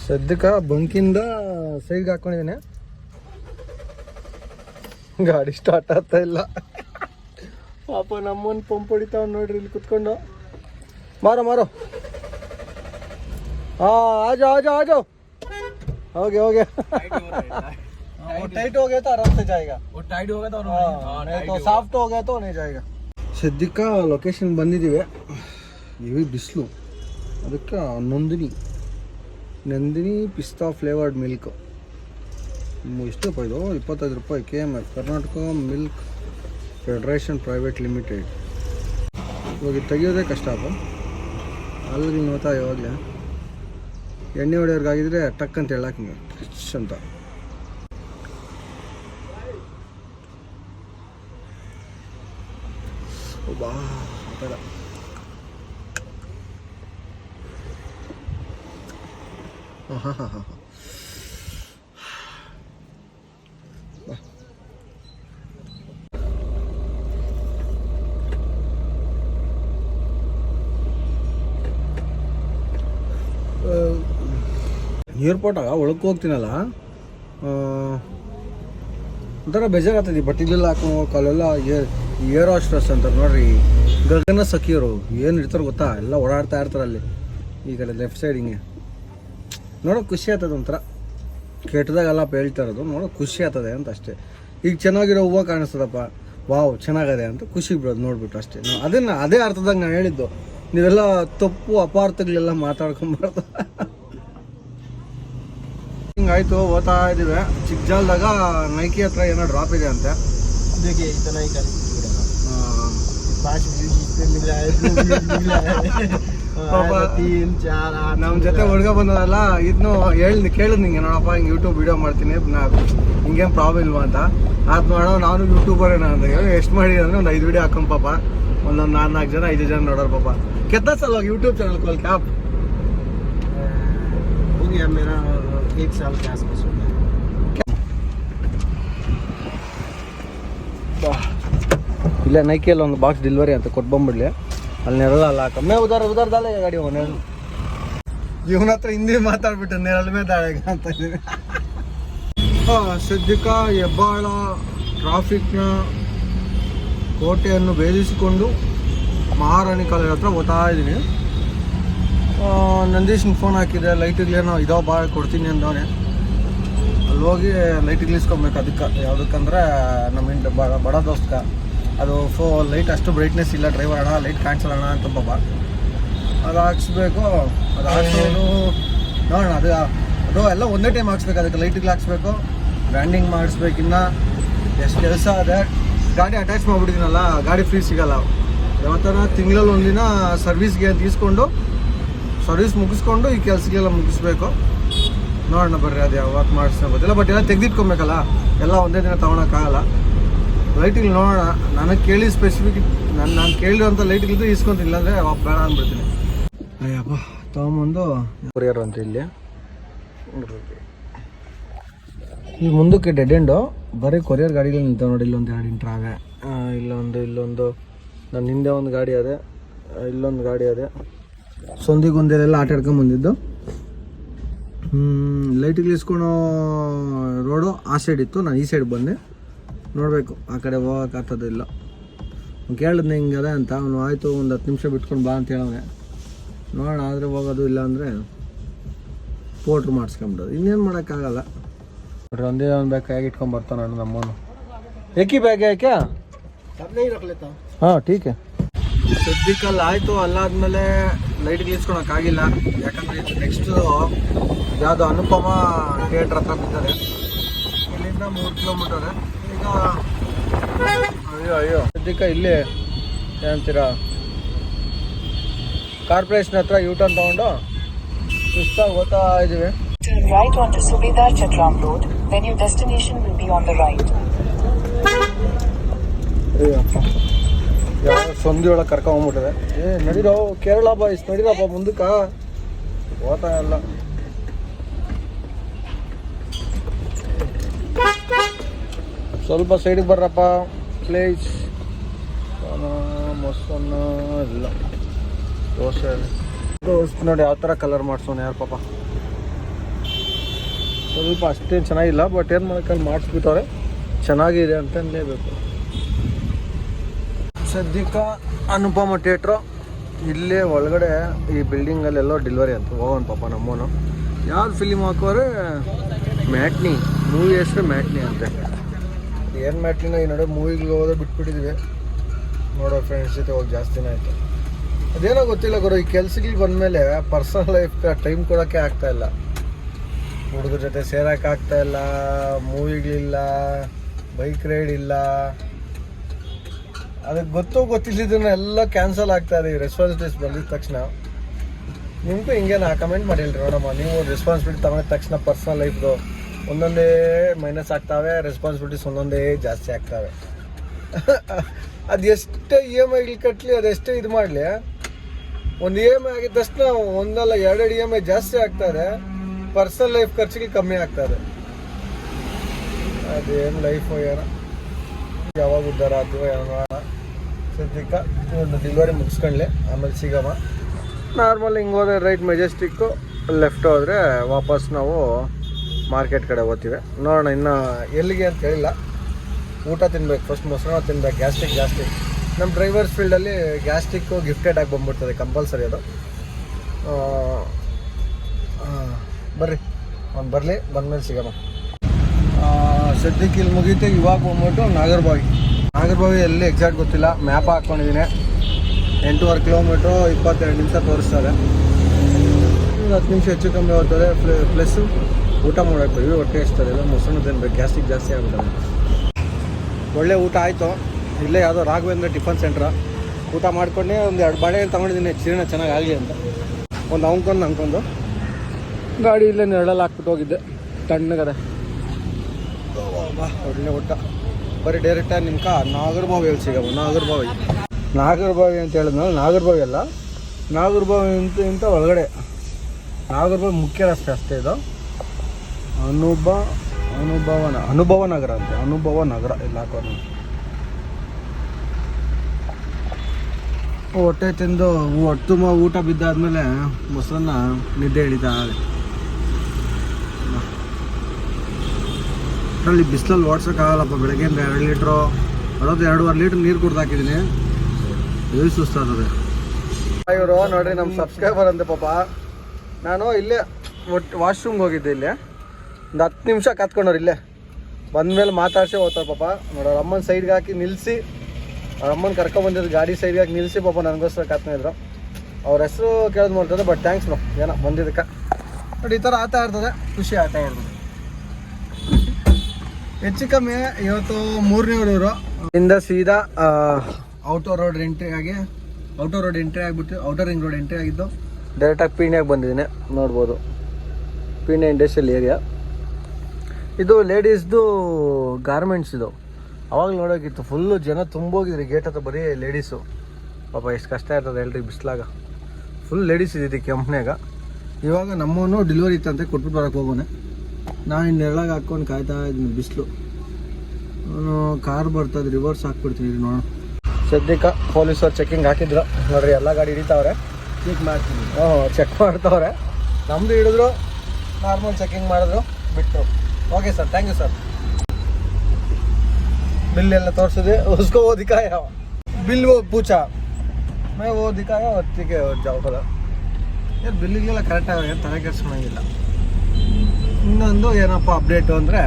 [SPEAKER 1] ಸದ್ಯಕ್ಕೆ ಬಂಕಿಂದ ಸೈಡ್ಗೆ ಹಾಕ್ಕೊಂಡಿದ್ದೀನಿ ಗಾಡಿ ಸ್ಟಾರ್ಟ್ ಆಗ್ತಾ ಇಲ್ಲ. ಪಾಪ ನಮ್ಮನ್ನು ಪಂಪ್ ಹೊಡಿತಾವ್ ನೋಡ್ರಿ ಇಲ್ಲಿ ಕುತ್ಕೊಂಡು. ಮಾರೋ ಮಾರೋ. ಹಾಂ ಆಜೋ ಆಜೋ ಆಜೋ. ಹೋಗಿ, ಹೋಗೆ. टाइट हो गया तो आराम से जाएगा
[SPEAKER 3] वो टाइट होगा तो
[SPEAKER 1] हाँ, नहीं तो ಸಾಫ್ಟ್ हो गया तो नहीं जाएगा ಸದ್ಯಕ್ಕೆ ಲೊಕೇಶನ್ ಬಂದಿದ್ದೀವಿ ಇವಿ ಬಿಸಿಲು ಅದಕ್ಕೆ ನಂದಿನಿ ನಂದಿನಿ ಪಿಸ್ತಾ ಫ್ಲೇವರ್ಡ್ ಮಿಲ್ಕ್ ಎಷ್ಟಪ್ಪ ಇದು ಇಪ್ಪತ್ತೈದು ರೂಪಾಯಿ K M F Karnataka milk federation private limited ಇವಾಗ ಇದು ತೆಗಿಯೋದೇ ಕಷ್ಟ ಅಪ್ಪ ಅಲ್ಲಿಗೆ ನೋಡ್ತಾ ಇವಾಗಲೇ ಎಣ್ಣೆ ಹೊಡೆಯೋರ್ಗಾಗಿದ್ರೆ ಟಕ್ ಅಂತ ಹೇಳಕ್ಕೆ ಹಿಂಗೆ ರಿಚ್ ಅಂತ ಬಾ ಬೇಡ ಹಾಂ ಹಾಂ ಹಾಂ ಏರ್ಪೋರ್ಟಾಗ ಒಳಕ್ಕೆ ಹೋಗ್ತೀನಲ್ಲ ಒಂಥರ ಬೇಜಾರಾಗ್ತದೆ ಬಟ್ಟೆಗಳೆಲ್ಲ ಹಾಕೊಂಡು ಹೋಗೋ ಕಾಲೆಲ್ಲ ಏರ್ ಏರೋ ಸ್ಟ್ರೆಸ್ ಅಂತಾರೆ. ನೋಡ್ರಿ, ಗಗನ ಸಖಿಯರು ಏನು ಇರ್ತಾರೆ ಗೊತ್ತಾ? ಎಲ್ಲ ಓಡಾಡ್ತಾ ಇರ್ತಾರೆ ಅಲ್ಲಿ ಈ ಕಡೆ ಲೆಫ್ಟ್ ಸೈಡ್ ಹಿಂಗೆ. ನೋಡೋಕೆ ಖುಷಿ ಆಗ್ತದೆ ಒಂಥರ. ಕೆಟ್ಟದಾಗೆಲ್ಲ ಹೇಳ್ತಾ ಇರೋದು. ನೋಡೋಕೆ ಖುಷಿ ಆಗ್ತದೆ ಅಂತ ಅಷ್ಟೇ. ಈಗ ಚೆನ್ನಾಗಿರೋ ಹೂವು ಕಾಣಿಸ್ತದಪ್ಪ. ವಾವ್, ಚೆನ್ನಾಗಿದೆ ಅಂತ ಖುಷಿ ಬಿಡೋದು ನೋಡ್ಬಿಟ್ಟು ಅಷ್ಟೇ. ನಾವು ಅದನ್ನು ಅದೇ ಅರ್ಥದಾಗ ನಾನು ಹೇಳಿದ್ದು. ನೀವೆಲ್ಲ ತಪ್ಪು, ಅಪಾರ್ಥಗಳೆಲ್ಲ ಮಾತಾಡ್ಕೊಂಬಾರ್ದು. ಹಿಂಗಾಯ್ತು ಓದ್ತಾ ಇದ್ದೀವಿ. ಚಿಕ್ಕ ಜಾಲದಾಗ ನೈಕಿ ಹತ್ರ ಏನೋ ಡ್ರಾಪ್ ಇದೆ ಅಂತೆ.
[SPEAKER 3] ಅದಕ್ಕೆ
[SPEAKER 1] ಈ
[SPEAKER 3] पाँच व्यूज इस पे मिला है दो व्यूज मिला है
[SPEAKER 1] पापा,
[SPEAKER 3] और तीन चार आठ
[SPEAKER 1] ನಮ್ಮ ಜೊತೆ ಹುಡುಗ ಬಂದದಲ್ಲ ಇದನ್ನು ಹೇಳಿ ಕೇಳಿದ್ ನಿಂಗೆ ನೋಡಪ್ಪ ಹಿಂಗೆ ಯೂಟ್ಯೂಬ್ ವಿಡಿಯೋ ಮಾಡ್ತೀನಿ ನಾ ಹಿಂಗೇನು ಪ್ರಾಬ್ಲಮ್ ಇಲ್ವಾ ಅಂತ ಅದು ಮಾಡೋ ನಾನು ಯೂಟ್ಯೂಬರ್ ಏನೋ ಅಂತ ಎಷ್ಟು ಮಾಡಿದೆ ಅಂದ್ರೆ ಒಂದು ಐದು ವಿಡಿಯೋ ಹಾಕೊಂಡ್ ಪಾಪ ಒಂದೊಂದು ನಾಲ್ಕು ನಾಲ್ಕು ಜನ ಐದು ಜನ ನೋಡೋರು ಪಾಪ ಕೆತ್ತ ಸಲ ಯೂಟ್ಯೂಬ್ ಚಾನಲ್ ಕೋಲ್ ಕ್ಯಾಪ್
[SPEAKER 3] हो गया मेरा एक साल के आसपास
[SPEAKER 1] ಇಲ್ಲೇ ನೈಕಿಯಲ್ಲಿ ಒಂದು ಬಾಕ್ಸ್ ಡೆಲಿವರಿ ಅಂತ ಕೊಟ್ಟು ಬಂದ್ಬಿಡ್ಲಿ. ಅಲ್ಲಿ ನೆರಳು ಅಲ್ಲ ಕಮ್ಮಿ ಉದಾರ ಉದಾರ ದಾಳೆ ಗಾಡಿ ನೆರಳು ಇವನ ಹತ್ರ ಹಿಂದಿ ಮಾತಾಡ್ಬಿಟ್ಟು ನೆರಳು ಮೇಲೆ ದಾಳೆಗ ಅಂತ ಸದ್ಯಕ ಹೆಬ್ಬಾಳ ಟ್ರಾಫಿಕ್ನ ಕೋಟೆಯನ್ನು ಭೇದಿಸಿಕೊಂಡು ಮಹಾರಾಣಿ ಕಾಲೇಜ್ ಹತ್ರ ಓದ್ತಾ ಇದ್ದೀನಿ. ನಂದೀಶ್ನ ಫೋನ್ ಹಾಕಿದೆ ಲೈಟ್ಗಳೇನೋ ಇದಾವ ಭಾಳ ಕೊಡ್ತೀನಿ ಅಂದವನೇ. ಅಲ್ಲಿ ಹೋಗಿ ಲೈಟ್ ಇಳಿಸ್ಕೊಬೇಕು ಅದಕ್ಕೆ. ಯಾವುದಕ್ಕಂದ್ರೆ ನಮ್ಮ ಇಂಡ ಬಡ ಬಡ ಅದು ಫೋ ಲೈಟ್ ಅಷ್ಟು ಬ್ರೈಟ್ನೆಸ್ ಇಲ್ಲ. ಡ್ರೈವರ್ ಅಣ್ಣ ಲೈಟ್ ಕಾಣಿಸೋಣ ಅಂತ ಪಾಪ ಅದು ಹಾಕ್ಸ್ಬೇಕು. ಅದು ಹಾಕ್ಸೋನು ನೋಡೋಣ, ಅದು ಅದು ಎಲ್ಲ ಒಂದೇ ಟೈಮ್ ಹಾಕ್ಸ್ಬೇಕು. ಅದಕ್ಕೆ ಲೈಟಿಗೆ ಹಾಕ್ಸ್ಬೇಕು. ಬ್ರ್ಯಾಂಡಿಂಗ್ ಮಾಡಿಸ್ಬೇಕಿನ್ನ ಎಷ್ಟು ಕೆಲಸ ಅದೇ ಗಾಡಿ ಅಟ್ಯಾಚ್ ಮಾಡಿಬಿಟ್ಟಿದ್ದೀನಲ್ಲ, ಗಾಡಿ ಫ್ರೀ ಸಿಗಲ್ಲ. ಯಾವತ್ತಾರ ತಿಂಗಳಲ್ಲಿ ಒಂದಿನ ಸರ್ವಿಸ್ಗೆ ತೀಸ್ಕೊಂಡು ಸರ್ವಿಸ್ ಮುಗಿಸ್ಕೊಂಡು ಈ ಕೆಲಸಗೆಲ್ಲ ಮುಗಿಸ್ಬೇಕು. ನೋಡೋಣ ಬರ್ರಿ ಅದು ಯಾವತ್ತು ಮಾಡಿಸ್ತಾ ಗೊತ್ತಿಲ್ಲ. ಬಟ್ ಎಲ್ಲ ತೆಗೆದಿಟ್ಕೊಬೇಕಲ್ಲ. ಎಲ್ಲ ಒಂದೇ ದಿನ ತೊಗೊಳಕ್ಕಾಗಲ್ಲ. ಲೈಟಿಗೆ ನೋಡೋಣ. ನನಗೆ ಕೇಳಿ ಸ್ಪೆಸಿಫಿಕ್ ನಾನು ನಾನು ಕೇಳಿರೋಂಥ ಲೈಟ್ಗಳಿದ್ದು ಇಸ್ಕೊಂತೀನಿ ಇಲ್ಲಾಂದರೆ ಅವಾಗ ಬೇಡ ಅಂದ್ಬಿಡ್ತೀನಿ. ಅಯ್ಯಪ್ಪ ತೊಗೊಂಬಂದು. ಕೊರಿಯರ್ ಅಂತ ಇಲ್ಲಿ ಈ ಮುಂದಕ್ಕೆ ಡೆಡ್ ಎಂಡು ಬರೀ ಕೊರಿಯರ್ ಗಾಡಿಗಳು ನಿಂತ ನೋಡಿ ಇಲ್ಲೊಂದು ಎರಡು ಇಂಟ್ರಾವೆ ಇಲ್ಲೊಂದು ಇಲ್ಲೊಂದು ನನ್ನ ಹಿಂದೆ ಒಂದು ಗಾಡಿ ಅದೇ. ಇಲ್ಲೊಂದು ಗಾಡಿ ಅದೇ. ಸೊಂದಿಗೊಂದೆಲ್ಲ ಆಟ ಆಡ್ಕೊಂಡು ಬಂದಿದ್ದು. ಲೈಟ್ ಇಳಿಸ್ಕೊಳೋ ರೋಡು ಆ ಸೈಡ್ ಇತ್ತು ನಾನು ಈ ಸೈಡ್ ಬಂದೆ. ನೋಡಬೇಕು ಆ ಕಡೆ ಹೋಗೋಕ್ಕಾಗ್ತದಿಲ್ಲ ಅವ್ನು ಕೇಳಿದ್ನ ಹಿಂಗೆ ಅದೇ ಅಂತ ಅವನು ಆಯಿತು ಒಂದು ಹತ್ತು ನಿಮಿಷ ಬಿಟ್ಕೊಂಡು ಬಾ ಅಂತ ಹೇಳವನೆ. ನೋಡೋಣ ಆದರೆ ಹೋಗೋದು ಇಲ್ಲ ಅಂದರೆ ಪೋಟ್ರ್ ಮಾಡಿಸ್ಕೊಂಬಿಡೋದು. ಇನ್ನೇನು ಮಾಡೋಕ್ಕಾಗಲ್ಲ. ನೋಡ್ರಿ ಒಂದೇ ಒಂದು ಬ್ಯಾಗ್ ಹೇಗೆ ಇಟ್ಕೊಂಡು ಬರ್ತಾನೆ ನಮ್ಮನು ಏಕಿ ಬ್ಯಾಗ್ ಯಾಕೆ ಹಾಂ ಟೀಕೆ. ಸದ್ಯಕ್ಕಲ್ಲಿ ಆಯಿತು ಅಲ್ಲಾದ್ಮೇಲೆ ಲೈಟ್ ಇಳಿಸ್ಕೊಳಕ್ಕಾಗಿಲ್ಲ ಯಾಕಂದರೆ ಇದು ನೆಕ್ಸ್ಟು ಯಾವುದು ಅನುಪಮ ಥಿಯೇಟ್ರ್ ಹತ್ರ ಬಿದ್ದಾರೆ ಇಲ್ಲಿಂದ ಮೂರು ಕಿಲೋಮೀಟರ್ ಅಯ್ಯೋ ಅಯ್ಯೋ. ಸದ್ಯಕ್ಕೆ ಇಲ್ಲಿ ಏನಂತೀರ ಕಾರ್ಪೊರೇಷನ್ ಹತ್ರ ಯೂಟರ್ನ್ ತಗೊಂಡು ಸುಸ್ತಾಗಿ ಹೋಗ್ತಾ ಇದೀವಿ.
[SPEAKER 4] Right right onto Subedar Chatram Road, then your destination will be on the right.
[SPEAKER 1] ಯಾವ ಸಂಧಿ ಒಳಗೆ ಕರ್ಕೊಂಬಂದ್ಬಿಟ್ಟಿದೆ ಏ ನಡೀರೋ ಕೇರಳ ಬಾಯ್ಸ್ ನಡೀರಪ್ಪ ಮುಂದಕ್ಕೆ? ಹೋತಾ ಇಲ್ಲ. ಸ್ವಲ್ಪ ಸೈಡಿಗೆ ಬರ್ರಪ್ಪ ಪ್ಲೇಸ್ ಮೊಸನ್ನ ಇಲ್ಲ. ದೋಸೆ. ನೋಡಿ ಯಾವ ಥರ ಕಲರ್ ಮಾಡ್ಸೋಣ ಯಾರು ಪಾಪ. ಸ್ವಲ್ಪ ಅಷ್ಟೇನು ಚೆನ್ನಾಗಿಲ್ಲ ಬಟ್ ಏನು ಮಾಡೋಕ್ಕಲ್ಲಿ ಮಾಡಿಸ್ಬಿಟ್ಟವ್ರೆ. ಚೆನ್ನಾಗಿದೆ ಅಂತಂದೇಬೇಕು ಸದ್ಯಕ್ಕೆ ಅನುಪಮ ಥಿಯೇಟ್ರು ಇಲ್ಲೇ ಒಳಗಡೆ ಈ ಬಿಲ್ಡಿಂಗಲ್ಲೆಲ್ಲೋ ಡೆಲಿವರಿ ಅಂತ ಹೋಗೋಣ ಪಾಪ ನಮ್ಮನು ಯಾವ್ದು ಫಿಲಿಮ್ ಹಾಕೋರೆ ಮ್ಯಾಟ್ನಿ. ಮೂವಿ ಹೆಸರು ಮ್ಯಾಟ್ನಿ ಅಂತೆ. ಏನು ಮ್ಯಾಟ್ರಿನ ಈ ನಡುವೆ ಮೂವಿಗೆ ಹೋದ್ರೆ ಬಿಟ್ಬಿಟ್ಟಿದ್ವಿ. ನೋಡೋ ಫ್ರೆಂಡ್ಸ್ ಜೊತೆ ಹೋಗಿ ಜಾಸ್ತಿನೇ ಆಯಿತು. ಅದೇನೋ ಗೊತ್ತಿಲ್ಲ ಗುರು, ಈ ಕೆಲ್ಸಗಳಿಗೆ ಬಂದಮೇಲೆ ಪರ್ಸನಲ್ ಲೈಫ್ಗೆ ಟೈಮ್ ಕೊಡೋಕ್ಕೆ ಆಗ್ತಾ ಇಲ್ಲ. ಹುಡುಗರ ಜೊತೆ ಸೇರೋಕೆ ಆಗ್ತಾಯಿಲ್ಲ ಮೂವಿಗಳಿಲ್ಲ ಬೈಕ್ ರೈಡ್ ಇಲ್ಲ. ಅದಕ್ಕೆ ಗೊತ್ತು ಗೊತ್ತಿಲ್ಲದನ್ನ ಎಲ್ಲ ಕ್ಯಾನ್ಸಲ್ ಆಗ್ತಾಯಿದೆ ಈ ರೆಸ್ಪಾನ್ಸಿಬಿಲಿಟೀಸ್ ಬಂದಿದ ತಕ್ಷಣ. ನಿಮಗೂ ಹಿಂಗೇನಾ ಕಮೆಂಟ್ ಮಾಡಿ ಹೇಳ್ರಿ ನೋಡಮ್ಮ. ನೀವು ರೆಸ್ಪಾನ್ಸಿಬಿಲಿಟಿ ತಗೊಂಡ ತಕ್ಷಣ ಪರ್ಸನಲ್ ಲೈಫ್ದು ಒಂದೊಂದೇ ಮೈನಸ್ ಆಗ್ತಾವೆ ರೆಸ್ಪಾನ್ಸಿಬಿಲಿಟೀಸ್ ಒಂದೊಂದೇ ಜಾಸ್ತಿ ಆಗ್ತಾವೆ. ಅದು ಎಷ್ಟು ಇ ಎಂ ಐಗಳು ಕಟ್ಟಲಿ ಅದೆಷ್ಟು ಇದು ಮಾಡಲಿ ಒಂದು ಇ ಎಂ ಐ ಆಗಿದ ತಕ್ಷಣ ಒಂದಲ್ಲ ಎರಡೆರಡು ಇ ಎಂ ಐ ಜಾಸ್ತಿ ಆಗ್ತಾರೆ ಪರ್ಸನಲ್ ಲೈಫ್ ಖರ್ಚಿಗೆ ಕಮ್ಮಿ ಆಗ್ತದೆ. ಅದೇನು ಲೈಫು ಏನೋ. ಯಾವಾಗ ಉದ್ದಾರ ಆಗ್ತೀವೋ ಏನೋ ಸದ್ಯಕ್ಕೆ ಒಂದು ಡೆಲಿವರಿ ಮುಗಿಸ್ಕೊಂಡ್ಲಿ, ಆಮೇಲೆ ಸಿಗಮ್ಮ ನಾರ್ಮಲ್ ಹಿಂಗೆ ಹೋದ್ರೆ ರೈಟ್ ಮೆಜೆಸ್ಟಿಕ್ಕು ಲೆಫ್ಟ್ ಹೋದರೆ ವಾಪಸ್ ನಾವು ಮಾರ್ಕೆಟ್ ಕಡೆ ಹೋಗ್ತೀವಿ. ನೋಡೋಣ, ಇನ್ನು ಎಲ್ಲಿಗೆ ಅಂತ ಹೇಳಿಲ್ಲ. ಊಟ ತಿನ್ಬೇಕು ಫಸ್ಟ್ ಮೊಸರನ್ನ ತಿನ್ಬೇಕು, ಗ್ಯಾಸ್ಟ್ರಿಕ್ ಜಾಸ್ತಿ ನಮ್ಮ ಡ್ರೈವರ್ಸ್ ಫೀಲ್ಡಲ್ಲಿ ಗ್ಯಾಸ್ಟಿಕ್ಕು ಗಿಫ್ಟೆಡ್ ಆಗಿ ಬಂದ್ಬಿಡ್ತದೆ ಕಂಪಲ್ಸರಿ ಅದು. ಬರ್ರಿ ಅವ್ನು ಬರಲಿ, ಬಂದಮೇಲೆ ಸಿಗೋಣ. ಸದ್ಯಕ್ಕೆ ಇಲ್ಲಿ ಮುಗೀತು, ಇವಾಗ ಬಂದ್ಬಿಟ್ಟು ನಾಗರಬಾವಿ. ನಾಗರಬಾವಿ ಎಲ್ಲಿ ಎಕ್ಸಾಕ್ಟ್ ಗೊತ್ತಿಲ್ಲ ಮ್ಯಾಪ್ ಹಾಕ್ಕೊಂಡಿದ್ದೀನಿ ಎಂಟೂವರೆ ಕಿಲೋಮೀಟ್ರು ಇಪ್ಪತ್ತೆರಡು ನಿಮಿಷ ತೋರಿಸ್ತಾರೆ. ಹತ್ತು ನಿಮಿಷ ಹೆಚ್ಚು ಕಮ್ಮಿ ಹೋಗ್ತದೆ ಪ್ಲಸ್ಸು ಊಟ ಮಾಡಬೇಕು ಇವು ಹೊಟ್ಟೆ ಇಷ್ಟದೆ ಇಲ್ಲ ಮೊಸರು ತಿನ್ಬೇಕು. ಗ್ಯಾಸ್ಟಿಕ್ ಜಾಸ್ತಿ ಆಗ್ಬಿಟ್ಟದೆ ಒಳ್ಳೆ ಊಟ ಆಯಿತು. ಇಲ್ಲೇ ಯಾವುದೋ ರಾಘವೇಂದ್ರ ಟಿಫನ್ ಸೆಂಟ್ರ. ಊಟ ಮಾಡ್ಕೊಂಡೆ ಒಂದು ಎರಡು ಬಾಳೆ ತೊಗೊಂಡಿದ್ದೀನಿ. ಚೀರ್ಣ ಚೆನ್ನಾಗಿ ಆಗಲಿ ಅಂತ. ಒಂದು ಅಂಕೊಂಡು ಅಂದ್ಕೊಂಡು ಗಾಡಿ ಇಲ್ಲೇ ನೆರಳಲ್ಲಿ ಹಾಕ್ಬಿಟ್ಟು ಹೋಗಿದ್ದೆ. ತಣ್ಣಗದೆ. ಒಳ್ಳೆ ಊಟ. ಬರೀ ಡೈರೆಕ್ಟಾಗಿ ನಿಮ್ಕ ನಾಗರಬಾವಿ ಎಲ್ಲಿ ನಾಗರಭಾವಿ ನಾಗರಬಾವಿ. ಅಂತ ಹೇಳಿದ್ಮೇಲೆ ನಾಗರಬಾವಿ ಅಲ್ಲ? ನಾಗರಬಾವಿ ಅಂತ ಇಂಥ ಒಳಗಡೆ. ನಾಗರಬಾವಿ ಮುಖ್ಯ ರಸ್ತೆ ಅಷ್ಟೇ ಇದು. ಅನುಭವ ಅನುಭವನ, ಅನುಭವ ನಗರ ಅಂತೆ, ಅನುಭವ ನಗರ ಇಲ್ಲ ಹಾಕೋದು. ಹೊಟ್ಟೆ ತಿಂದು ಹೊಟ್ಟು ಊಟ ಬಿದ್ದಾದ್ಮೇಲೆ ಮೊಸರನ್ನ ನಿದ್ದೆ ಹಿಡಿತಾ ಅದರಲ್ಲಿ ಬಿಸಿಲಲ್ಲಿ ಓಡ್ಸೋಕ್ಕಾಗಲ್ಲಪ್ಪ ಬೆಳಗ್ಗೆಯಿಂದ ಎರಡು ಲೀಟ್ರು ಅರವತ್ತು ಎರಡೂವರೆ ಲೀಟ್ರ್ ನೀರು ಕುಡ್ದು ಹಾಕಿದ್ದೀನಿ. ಎಲ್ಲಿ ಸುಸ್ತಾಗ್ತದೆ. ಇವರು ನೋಡ್ರಿ ನಮ್ಮ ಸಬ್ಸ್ಕ್ರೈಬರ್ ಅಂತೆ ಪಾಪ. ನಾನು ಇಲ್ಲೇ ವಾಶ್ರೂಮ್ಗೆ ಹೋಗಿದ್ದೆ ಇಲ್ಲೇ. ಒಂದು ಹತ್ತು ನಿಮಿಷ ಕತ್ಕೊಂಡವ್ರು ಇಲ್ಲೇ. ಬಂದಮೇಲೆ ಮಾತಾಡ್ಸಿ ಹೋಗ್ತಾರೆ ಪಾಪ. ನೋಡೋರು ಅಮ್ಮನ ಸೈಡ್ಗೆ ಹಾಕಿ ನಿಲ್ಲಿಸಿ ಅವ್ರ ಅಮ್ಮನ ಕರ್ಕೊಂಡ್ಬಂದಿದ್ದು ಗಾಡಿ ಸೈಡ್ಗೆ ಹಾಕಿ ನಿಲ್ಲಿಸಿ ಪಾಪ ನನಗೋಸ್ಕರ ಕಾತ್ಕೊಂಡಿದ್ರು ಅವ್ರ ಹೆಸರು ಕೇಳೋದು ಮಾಡ್ತದೆ ಬಟ್ ಥ್ಯಾಂಕ್ಸ್ ನೋ ಏನೋ ಬಂದಿದ್ದಕ್ಕೆ. ನೋಡಿ, ಈ ಥರ ಆತ ಇರ್ತದೆ ಖುಷಿ ಆಟ ಇರ್ತದೆ ಹೆಚ್ಚು ಕಮ್ಮಿ ಇವತ್ತು ಮೂರನೇ ಊರು ಇಂದ ಸೀದಾ ಔಟರ್ ರೋಡ್ ಎಂಟ್ರಿ ಆಗಿ ಔಟರ್ ರೋಡ್ ಎಂಟ್ರಿ ಆಗಿಬಿಟ್ಟು ಔಟರ್ ರಿಂಗ್ ರೋಡ್ ಎಂಟ್ರಿ ಆಗಿದ್ದು ಡೈರೆಕ್ಟಾಗಿ ಪೀಣ್ಯಾಗೆ ಬಂದಿದ್ದೀನಿ. ನೋಡ್ಬೋದು. ಪೀಣ್ಯ ಇಂಡಸ್ಟ್ರಿಯಲ್ ಏರಿಯಾ ಇದು ಲೇಡೀಸ್ದು ಗಾರ್ಮೆಂಟ್ಸ್ ಇದು. ಅವಾಗ ನೋಡೋಕ್ಕಿತ್ತು ಫುಲ್ಲು ಜನ ತುಂಬೋಗಿದ್ರಿ ಗೇಟ್ ಹತ್ರ ಬರೀ ಲೇಡೀಸು. ಪಾಪ ಎಷ್ಟು ಕಷ್ಟ ಇರ್ತದೆ ಹೇಳ್ರಿ ಬಿಸ್ಲಾಗ. ಫುಲ್ ಲೇಡೀಸ್ ಇದ್ದಿದ್ದು ಕಂಪ್ನ್ಯಾಗ. ಇವಾಗ ನಮ್ಮವನು ಡೆಲಿವರಿ ಇತ್ತಂತೆ ಕೊಟ್ಬಿಟ್ಟು ಬರೋಕೆ ಹೋಗೋಣ ನಾನು ಇನ್ನು ನೆರಳಾಗ ಹಾಕ್ಕೊಂಡು ಕಾಯ್ತಾ ಇದ್ದೀನಿ ಬಿಸಿಲು. ನಾನು ಕಾರ್ ಬರ್ತದೆ ರಿವರ್ಸ್ ಹಾಕ್ಬಿಡ್ತೀನಿ ನೋಡೋಣ. ಸದ್ಯಕ್ಕೆ ಪೊಲೀಸರು ಚೆಕಿಂಗ್ ಹಾಕಿದ್ರು. ನೋಡ್ರಿ ಎಲ್ಲ ಗಾಡಿ ಹಿಡಿತಾವ್ರೆ.
[SPEAKER 3] ಚೆಕ್ ಮಾಡ್ತೀನಿ.
[SPEAKER 1] ಹ್ಞೂ ಚೆಕ್ ಮಾಡ್ತಾವ್ರೆ. ನಮ್ಮದು ಹಿಡಿದ್ರು ನಾರ್ಮಲ್ ಚೆಕಿಂಗ್ ಮಾಡಿದ್ರು ಬಿಟ್ಟು Okay sir thank you sir bill ಎಲ್ಲ ತೋರಿಸಿದೆ उसको वो दिखाया बिल वो पूछा मैं वो दिखाया और ठीक है और जाओ बोला ಯಾರು ಬಿಲ್ಲಿಗೆಲ್ಲ ಕರೆಕ್ಟಾಗಿ ಏನು ತಲೆ ಕೆಡ್ಸ್ಕೊಳಂಗಿಲ್ಲ ಇನ್ನೊಂದು ಏನಪ್ಪ ಅಪ್ಡೇಟು ಅಂದರೆ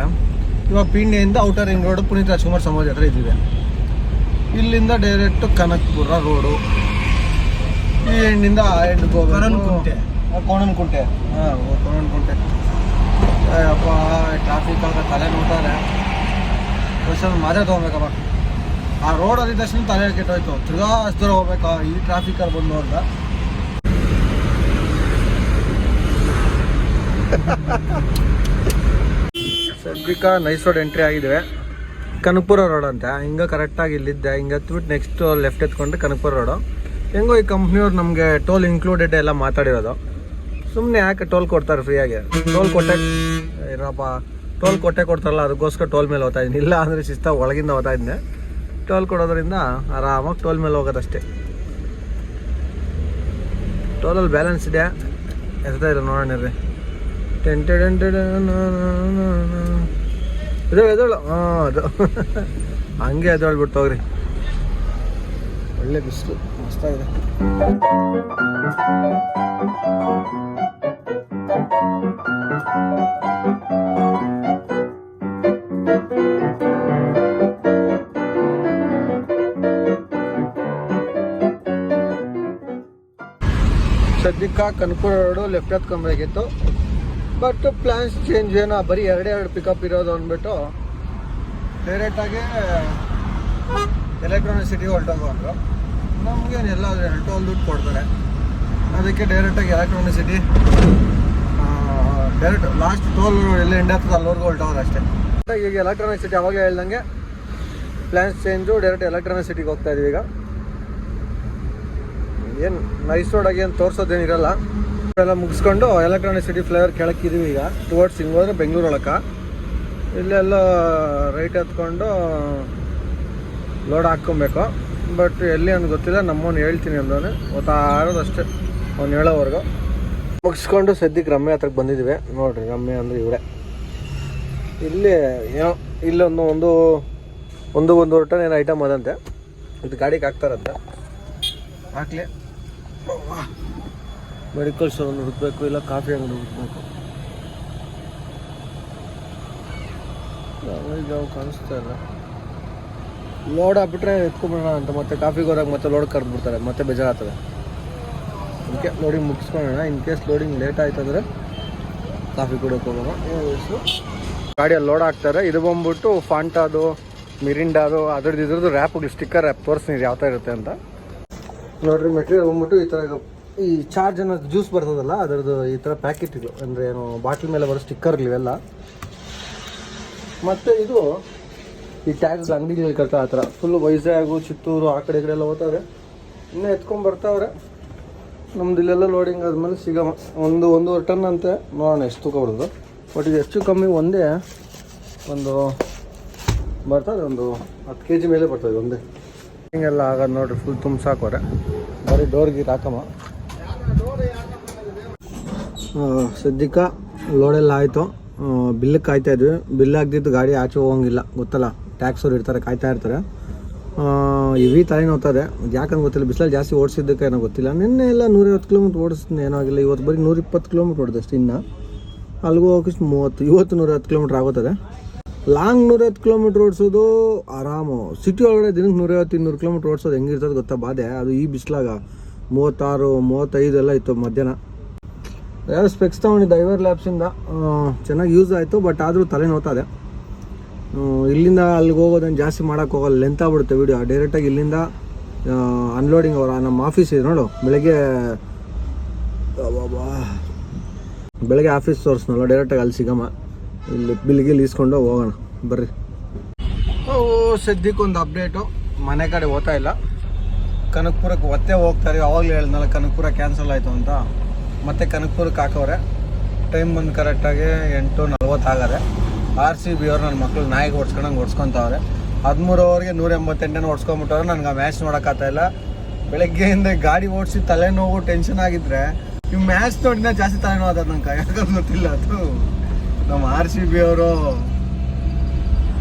[SPEAKER 1] ಇವಾಗ ಪಿಂಡಿಯಿಂದ outer ring road Puneeth Rajkumar ಸಮಾಜ ಹತ್ರ ಇದ್ದೀವಿ ಇಲ್ಲಿಂದ ಡೈರೆಕ್ಟು ಕನಕಪುರ ರೋಡು ಈ ಎಂಡಿಂದ ಆ ಎಂಡ್ಗೆ ಹೋಗ್ಬೇಕು
[SPEAKER 3] ಕೊರನ್ಕುಂಟೆ.
[SPEAKER 1] ಆ, ಕೋಣನಕುಂಟೆ ಹಾಂ ಕೋಣನಕುಂಟೆ ಅಪ್ಪ ಟ್ರಾಫಿಕ್ ಅಂತ ತಲೆ ನೋಡ್ತಾರೆ. ಬಸ್ಸಲ್ಲಿ ಮಾದೇ ತೊಗೊಬೇಕಪ್ಪ ಆ ರೋಡ್ ಹತ್ತಿದ ತಕ್ಷಣ ತಲೆ ಕೆಟ್ಟೋಯ್ತು. ತಿರ್ಗಾ ಅಷ್ಟು ಹೋಗ್ಬೇಕಾ? ಈ ಟ್ರಾಫಿಕಲ್ಲಿ ಬಂದು ಅಂತ. ಸದ್ಯಕ್ಕ ನೈಸ್ ರೋಡ್ ಎಂಟ್ರಿ ಆಗಿದ್ವಿ. ಕನಕಪುರ ರೋಡ್ ಅಂತ. ಹಿಂಗೆ ಕರೆಕ್ಟಾಗಿ ಇಲ್ಲಿದ್ದೆ. ಹಿಂಗೆ ಹತ್ಬಿಟ್ಟು ನೆಕ್ಸ್ಟ್ ಲೆಫ್ಟ್ ಎತ್ಕೊಂಡ್ರೆ ಕನಕಪುರ ರೋಡು ಹೆಂಗೋ ಈ ಕಂಪ್ನಿಯವ್ರು ನಮಗೆ ಟೋಲ್ ಇನ್ಕ್ಲೂಡೆಡ್ ಎಲ್ಲ ಮಾತಾಡಿರೋದು. ಸುಮ್ಮನೆ ಯಾಕೆ ಟೋಲ್ ಕೊಡ್ತಾರೆ ಫ್ರೀಯಾಗಿ ಟೋಲ್ ಕೊಟ್ಟೆ ಏನಪ್ಪ ಟೋಲ್ ಕೊಟ್ಟೆ ಕೊಡ್ತಾರಲ್ಲ ಅದಕ್ಕೋಸ್ಕರ ಟೋಲ್ ಮೇಲೆ ಹೋಗ್ತಾ ಇದ್ದೀನಿ ಇಲ್ಲ ಅಂದರೆ ಶಿಸ್ತ ಒಳಗಿಂದ ಹೋಗ್ತಾ ಇದ್ದೆ ಟೋಲ್ ಕೊಡೋದ್ರಿಂದ ಆರಾಮಾಗಿ ಟೋಲ್ ಮೇಲೆ ಹೋಗೋದಷ್ಟೇ ಟೋಲಲ್ಲಿ ಬ್ಯಾಲೆನ್ಸ್ ಇದೆ ಎಸ್ತಾ ಇಲ್ಲ ನೋಡೋಣ ರೀ ಟೆಂಟೆ ಇದು ಹಾಂ ಅದು ಹಂಗೆ ಎದೊಳ್ಬಿಟ್ಟು ಹೋಗ್ರಿ ಒಳ್ಳೆ ಬಿಸಿಲು ಮಸ್ತಾಗಿದೆ ಸದ್ಯಕ್ಕೆ ಕನಕಪುರ ರೋಡು ಲೆಫ್ಟ್ ಹತ್ಕೊಬೇಕಿತ್ತು ಬಟ್ ಪ್ಲ್ಯಾನ್ಸ್ ಚೇಂಜ್ ಏನೋ, ಬರೀ ಎರಡೇ ಎರಡು ಪಿಕಪ್ ಇರೋದು ಅಂದ್ಬಿಟ್ಟು ಡೈರೆಕ್ಟಾಗಿ ಎಲೆಕ್ಟ್ರಾನಿಕ್ ಸಿಟಿ ಹೊರಟೋಗು ಅಂದರು. ನಮಗೇನೆಲ್ಲ ಎಲ್ಲ ಟೋಲ್ ದುಡ್ಡು ಕೊಡ್ತಾರೆ. ಅದಕ್ಕೆ ಡೈರೆಕ್ಟಾಗಿ Electronic City direct last toll ಎಲ್ಲ ಎಂಡ್ ಆಗ್ತದೆ ಅಲ್ಲಿವರೆಗೂ ಹೊಲ್ಟವ್ರು ಅಷ್ಟೇ. ಈಗ ಎಲೆಕ್ಟ್ರಾನಿಕ್ ಸಿಟಿ ಅವಾಗ ಹೇಳ್ದಂಗೆ ಪ್ಲ್ಯಾನ್ಸ್ ಚೇಂಜು ಡೈರೆಕ್ಟ್ ಎಲೆಕ್ಟ್ರಾನಿಕ್ ಸಿಟಿಗೆ ಹೋಗ್ತಾ ಇದೀವಿ ಈಗ. ಏನು ನೈಸ್ ರೋಡಾಗಿ ಏನು ತೋರಿಸೋದೇನಿರಲ್ಲ ಎಲ್ಲ ಮುಗಿಸ್ಕೊಂಡು ಎಲೆಕ್ಟ್ರಾನಿಕ್ ಸಿಟಿ ಫ್ಲೇವರ್ ಕೆಳಕಿದ್ದೀವಿ ಈಗ ಟುವರ್ಡ್ಸ್ ಹಿಂಗೆ ಹೋದ್ರೆ ಬೆಂಗಳೂರು ಒಳಕ. ಇಲ್ಲೆಲ್ಲ ರೈಟ್ ಎತ್ಕೊಂಡು ಲೋಡ್ ಹಾಕ್ಕೊಬೇಕು. ಬಟ್ ಎಲ್ಲಿ ಅಂತ ಗೊತ್ತಿಲ್ಲ, ನಮ್ಮವ್ನು ಹೇಳ್ತೀನಿ ಅಂದವನು. ಅಷ್ಟೇ. ಅವ್ನು ಹೇಳೋವರೆಗೂ. ಮುಗಿಸ್ಕೊಂಡು ಸದ್ಯಕ್ಕೆ ರಮ್ಯ ಹತ್ರಕ್ಕೆ ಬಂದಿದ್ದೀವಿ. ನೋಡ್ರಿ, ರಮ್ಯ ಅಂದರೆ ಇವಳೆ ಇಲ್ಲಿ ಏನೋ, ಇಲ್ಲೊಂದು ಒಂದು ಒಂದು, ಒಂದೂವರೆ ಟನ್ ಏನೋ ಐಟಮ್ ಅದಂತೆ. ಇದು ಗಾಡಿಗೆ ಹಾಕ್ತಾರಂತೆ. ಹಾಕ್ಲಿ. ಮೆಡಿಕಲ್ ಸ್ಟೋರ್ ಹುಡುಕ್ಬೇಕು, ಇಲ್ಲ ಕಾಫಿ ಅಂಗಡಿ ಹುಡುಕ್ಬೇಕು. ಈಗ ಕಾಣಿಸ್ತಾ ಇಲ್ಲ. ಲೋಡ್ ಹಾಕ್ಬಿಟ್ರೆ ಎತ್ಕೊಂಬಿಡೋಣ ಅಂತ ಮತ್ತೆ ಕಾಫಿಗೆ ಹೋದಾಗ ಮತ್ತೆ ಲೋಡ್ ಕರೆದ್ಬಿಡ್ತಾರೆ, ಮತ್ತೆ ಬೇಜಾರಾಗ್ತದೆ. ಅದಕ್ಕೆ ಲೋಡಿಂಗ್ ಮುಗಿಸ್ಕೊಳ್ಳೋಣ ಇನ್ ಕೇಸ್ ಲೋಡಿಂಗ್ ಲೇಟ್ ಆಯ್ತು ಅಂದರೆ ಕಾಫಿ ಕುಡಿಯೋಕೆ ಹೋಗೋಣ. ಗಾಡಿಯಲ್ಲಿ ಲೋಡ್ ಹಾಕ್ತಾರೆ, ಇದು ಬಂದ್ಬಿಟ್ಟು ಫಾಂಟಾದು ಮಿರಿಂಡಾದು ಅದ್ರದ್ದು ಇದ್ರದ್ದು ರ್ಯಾಪ್ಗಳು ಸ್ಟಿಕ್ಕರ್ ರ್ಯಾಪ್ ತೋರಿಸ್ತೀನಿ ಯಾವ ಥರ ಇರುತ್ತೆ ಅಂತ. ನೋಡ್ರಿ ಮೆಟೀರಿಯಲ್ ಬಂದ್ಬಿಟ್ಟು ಈ ಥರ ಈ ಚಾರ್ಜ್ ಅನ್ನೋದು ಜ್ಯೂಸ್ ಬರ್ತದಲ್ಲ, ಅದರದ್ದು ಈ ಥರ ಪ್ಯಾಕೆಟ್ಗಳು ಅಂದರೆ ಏನು ಬಾಟ್ಲ್ ಮೇಲೆ ಬರೋ ಸ್ಟಿಕ್ಕರ್ಗಳಿವೆಲ್ಲ ಮತ್ತು ಇದು ಈ ಟ್ಯಾಕ್ಸ್ ಅಂಗಡಿಗಳು ಕಟ್ಟ ಆ ಥರ. ಫುಲ್ ವೈಜಾಗು ಚಿತ್ತೂರು, ಆ ಕಡೆ ಕಡೆ ಎಲ್ಲ ಹೋಗ್ತಾವ್ರೆ. ಇನ್ನೂ ಎತ್ಕೊಂಡು ಬರ್ತಾವ್ರೆ. ನಮ್ದು ಇಲ್ಲೆಲ್ಲ ಲೋಡಿಂಗ್ ಆದಮೇಲೆ ಸಿಗಮ್ಮ ಒಂದು, ಒಂದೂವರೆ ಟನ್ ಅಂತೆ. ನೋಡೋಣ ಎಷ್ಟು ತೂಕ ಬರೋದು ಬಟ್ ಇದು ಹೆಚ್ಚು ಕಮ್ಮಿ ಒಂದೇ. ಒಂದು ಬರ್ತದೆ ಒಂದು ಹತ್ತು ಕೆ ಜಿ ಮೇಲೆ ಬರ್ತದೆ ಒಂದೇ. ಹಿಂಗೆಲ್ಲ ಆಗೋದು ನೋಡ್ರಿ ಫುಲ್ ತುಂಬ ಸಾಕೋರೆ ಬರೀ ಗೀರ್ ಹಾಕಮ್ಮ. ಸದ್ಯಕ್ಕ ಲೋಡೆಲ್ಲ ಆಯಿತು. ಬಿಲ್ ಕಾಯ್ತಾ ಇದ್ವಿ. ಬಿಲ್ ಹಾಕ್ದಿದ್ದು ಗಾಡಿ ಆಚೆ ಹೋಗಂಗಿಲ್ಲ. ಗೊತ್ತಲ್ಲ? ಟ್ಯಾಕ್ಸ್ ಅವ್ರು ಇರ್ತಾರೆ, ಕಾಯ್ತಾ ಇರ್ತಾರೆ. ಇವಿ ತಲೆ ನೋಡ್ತದೆ ಯಾಕಂದ್ರೆ ಗೊತ್ತಿಲ್ಲ, ಬಿಸಿಲಲ್ಲಿ ಜಾಸ್ತಿ ಓಡಿಸಿದ್ದಕ್ಕೆ ಏನೋ ಗೊತ್ತಿಲ್ಲ. ನಿನ್ನೆ ಎಲ್ಲ ನೂರೈವತ್ತು ಕಿಲೋಮೀಟ್ರ್ ಓಡಿಸ್ತೀನಿ ಏನೋ ಆಗಿಲ್ಲ. ಇವತ್ತು ಬರೀ ನೂರಿಪ್ಪತ್ತು ಕಿಲೋಮೀಟ್ರ್ ಓಡಿದಷ್ಟು ಇನ್ನು. ಅಲ್ಲಿಗೂ ಹೋಗೋಷ್ಟು ಮೂವತ್ತು, ಇವತ್ತು ನೂರೈವತ್ತು ಕಿಲೋಮೀಟ್ರ್ ಆಗುತ್ತದೆ ಲಾಂಗ್ ನೂರೈವತ್ತು ಕಿಲೋಮೀಟ್ರ್ ಓಡಿಸೋದು ಆರಾಮು. ಸಿಟಿ ಒಳಗಡೆ ದಿನಕ್ಕೆ ನೂರೈವತ್ತು, ಇನ್ನೂರು ಕಿಲೋಮೀಟ್ರ್ ಓಡಿಸೋದು ಹೆಂಗಿರ್ತದೆ ಗೊತ್ತಾ ಬಾಧೆ. ಅದು ಈ ಬಿಸಿಲಾಗ ಮೂವತ್ತಾರು, ಮೂವತ್ತೈದು ಎಲ್ಲ ಇತ್ತು ಮಧ್ಯಾಹ್ನ. ಯಾರು ಸ್ಪೆಕ್ಸ್ ತೊಗೊಂಡಿದ್ದೆ ಐವರ್ ಲ್ಯಾಬ್ಸಿಂದ ಚೆನ್ನಾಗಿ ಯೂಸ್ ಆಯಿತು ಬಟ್ ಆದರೂ ತಲೆ ನೋತಾ ಇಲ್ಲಿಂದ ಅಲ್ಲಿಗೆ ಹೋಗೋದನ್ನು ಜಾಸ್ತಿ ಮಾಡೋಕ್ಕೆ ಹೋಗಲ್ಲ. ಲೆಂತ್ ಆಗ್ಬಿಡುತ್ತೆ ವೀಡಿಯೋ ಡೈರೆಕ್ಟಾಗಿ ಇಲ್ಲಿಂದ ಅನ್ಲೋಡಿಂಗ್ ಅವರ, ನಮ್ಮ ಆಫೀಸ್ ಇದೆ ನೋಡು. ಬೆಳಗ್ಗೆ. ಬೆಳಗ್ಗೆ ಆಫೀಸ್ ತೋರಿಸ್ನಲ್ಲ ಡೈರೆಕ್ಟಾಗಿ ಅಲ್ಲಿ ಸಿಗಮ್ಮ. ಇಲ್ಲಿ ಬಿಲ್ಗಿಲ್ ಇಸ್ಕೊಂಡು ಹೋಗೋಣ. ಬರ್ರಿ. ಓ ಸದ್ಯಕ್ಕೆ ಒಂದು ಅಪ್ಡೇಟು ಮನೆ ಕಡೆ ಓದ್ತಾ ಇಲ್ಲ. ಕನಕಪುರಕ್ಕೆ ಒತ್ತೆ ಹೋಗ್ತಾರೆ ಅವಾಗಲೇ ಹೇಳಿದ್ನಲ್ಲ, ಕನಕಪುರ ಕ್ಯಾನ್ಸಲ್ ಆಯಿತು ಅಂತ. ಮತ್ತೆ ಕನಕಪುರಕ್ಕೆ ಹಾಕವ್ರೆ. ಟೈಮ್ ಬಂದು ಕರೆಕ್ಟಾಗಿ ಎಂಟು ನಲ್ವತ್ತಾಗದೆ ಆರ್ ಸಿ ಬಿ ಅವ್ರು ನನ್ನ ಮಕ್ಳು ನಾಯಿಗೆ ಓಡಿಸ್ಕೊಂಡಂಗೆ ಓಡಿಸ್ಕೊಂತವ್ರೆ. ಹದಿಮೂರು ಓವರ್ಗೆ ನೂರ ಎಂಬತ್ತೆಂಟನ್ನು ಓಡಿಸ್ಕೊಂಬಿಟ್ಟವ್ರೆ, ನನಗೆ ಆ ಮ್ಯಾಚ್ ನೋಡೋಕ್ಕಾಗ್ತಾ ಇಲ್ಲ. ಬೆಳಗ್ಗೆಯಿಂದ ಗಾಡಿ ಓಡಿಸಿ ತಲೆನೋವು ಟೆನ್ಷನ್ ಆಗಿದ್ರೆ ಈ ಮ್ಯಾಚ್ ನೋಡಿನ ಜಾಸ್ತಿ ತಲೆನೋವು ಅದ ನಂಗೆ ಯಾಕಂದ್ರೆ ಗೊತ್ತಿಲ್ಲ ಅದು. ನಮ್ಮ ಆರ್ ಸಿ ಬಿ ಅವರು,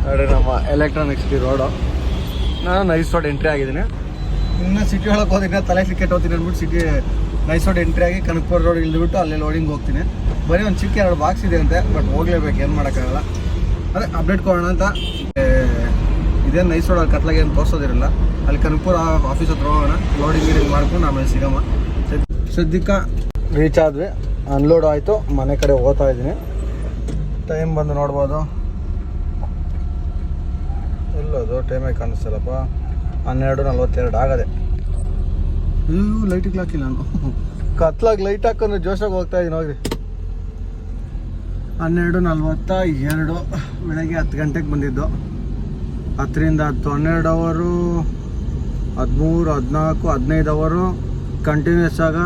[SPEAKER 1] ನೋಡಿ ನಮ್ಮ ಎಲೆಕ್ಟ್ರಾನಿಕ್ಸ್ ಬಿ ರೋಡು ನಾನು ನೈಸ್ ರೋಡ್ ಎಂಟ್ರಿ ಆಗಿದ್ದೀನಿ. ಇನ್ನು ಸಿಟಿ ಒಳಗೆ ಹೋದ್ರೆ ತಲೆ ಕ್ರಿಕೆಟ್ ಹೋಗ್ತೀನಿ ಅಂದ್ಬಿಟ್ಟು ಸಿಟಿ ನೈಸ್ ರೋಡ್ ಎಂಟ್ರಿ ಆಗಿ ಕನಕಪುರ ರೋಡ್ ಇಳಿದ್ಬಿಟ್ಟು ಅಲ್ಲೇ ಲೋಡಿಂಗ್ ಹೋಗ್ತೀನಿ. ಬರೀ ಒಂದು ಚಿಕ್ಕ ಎರಡು ಬಾಕ್ಸ್ ಇದೆ ಅಂತೆ ಬಟ್ ಹೋಗ್ಲೇಬೇಕು, ಏನು ಮಾಡೋಕ್ಕಾಗಲ್ಲ. ಅದೇ ಅಪ್ಡೇಟ್ ಕೊಡೋಣ ಅಂತ. ಇದೇನು ನೈಸ್ ಅಲ್ಲಿ ಕತ್ಲಾಗೆ ಏನು ತೋರಿಸೋದಿರಲ್ಲ. ಅಲ್ಲಿ ಕನಕಪುರ ಆಫೀಸ್ ಹತ್ರ ಹೋಗೋಣ. ಲೋಡಿಂಗ್ ಗೀಡಿಂಗ್ ಮಾಡ್ಕೊಂಡು ಆಮೇಲೆ ಸಿಗಮ್ಮ. ಸದ್ಯಕ್ಕ ರೀಚ್ ಆದ್ವಿ. ಅನ್ಲೋಡ್ ಆಯಿತು. ಮನೆ ಕಡೆ ಹೋಗ್ತಾ ಇದ್ದೀನಿ. ಟೈಮ್ ಬಂದು ನೋಡ್ಬೋದು. ಎಲ್ಲದು ಟೈಮೇ ಕಾಣಿಸ್ತಲ್ಲಪ್ಪ. ಹನ್ನೆರಡು ನಲ್ವತ್ತೆರಡು ಆಗದೆ. ಲೈಟಿಗೆ ಹಾಕಿಲ್ಲ ನಾನು ಕತ್ಲಾಗಿ ಲೈಟ್ ಹಾಕೊಂಡು ಜೋಶಾಗಿ ಹೋಗ್ತಾ ಇದ್ದೀನಿ ಹೋಗ್ರಿ ಹನ್ನೆರಡು ನಲ್ವತ್ತ ಎರಡು ಬೆಳಗ್ಗೆ ಹತ್ತು ಗಂಟೆಗೆ ಬಂದಿದ್ದು. ಹತ್ತರಿಂದ ಹತ್ತು ಹನ್ನೆರಡು ಅವರು ಹದಿಮೂರು ಹದಿನಾಲ್ಕು ಹದಿನೈದು ಅವರು ಕಂಟಿನ್ಯೂಸ್ ಆಗ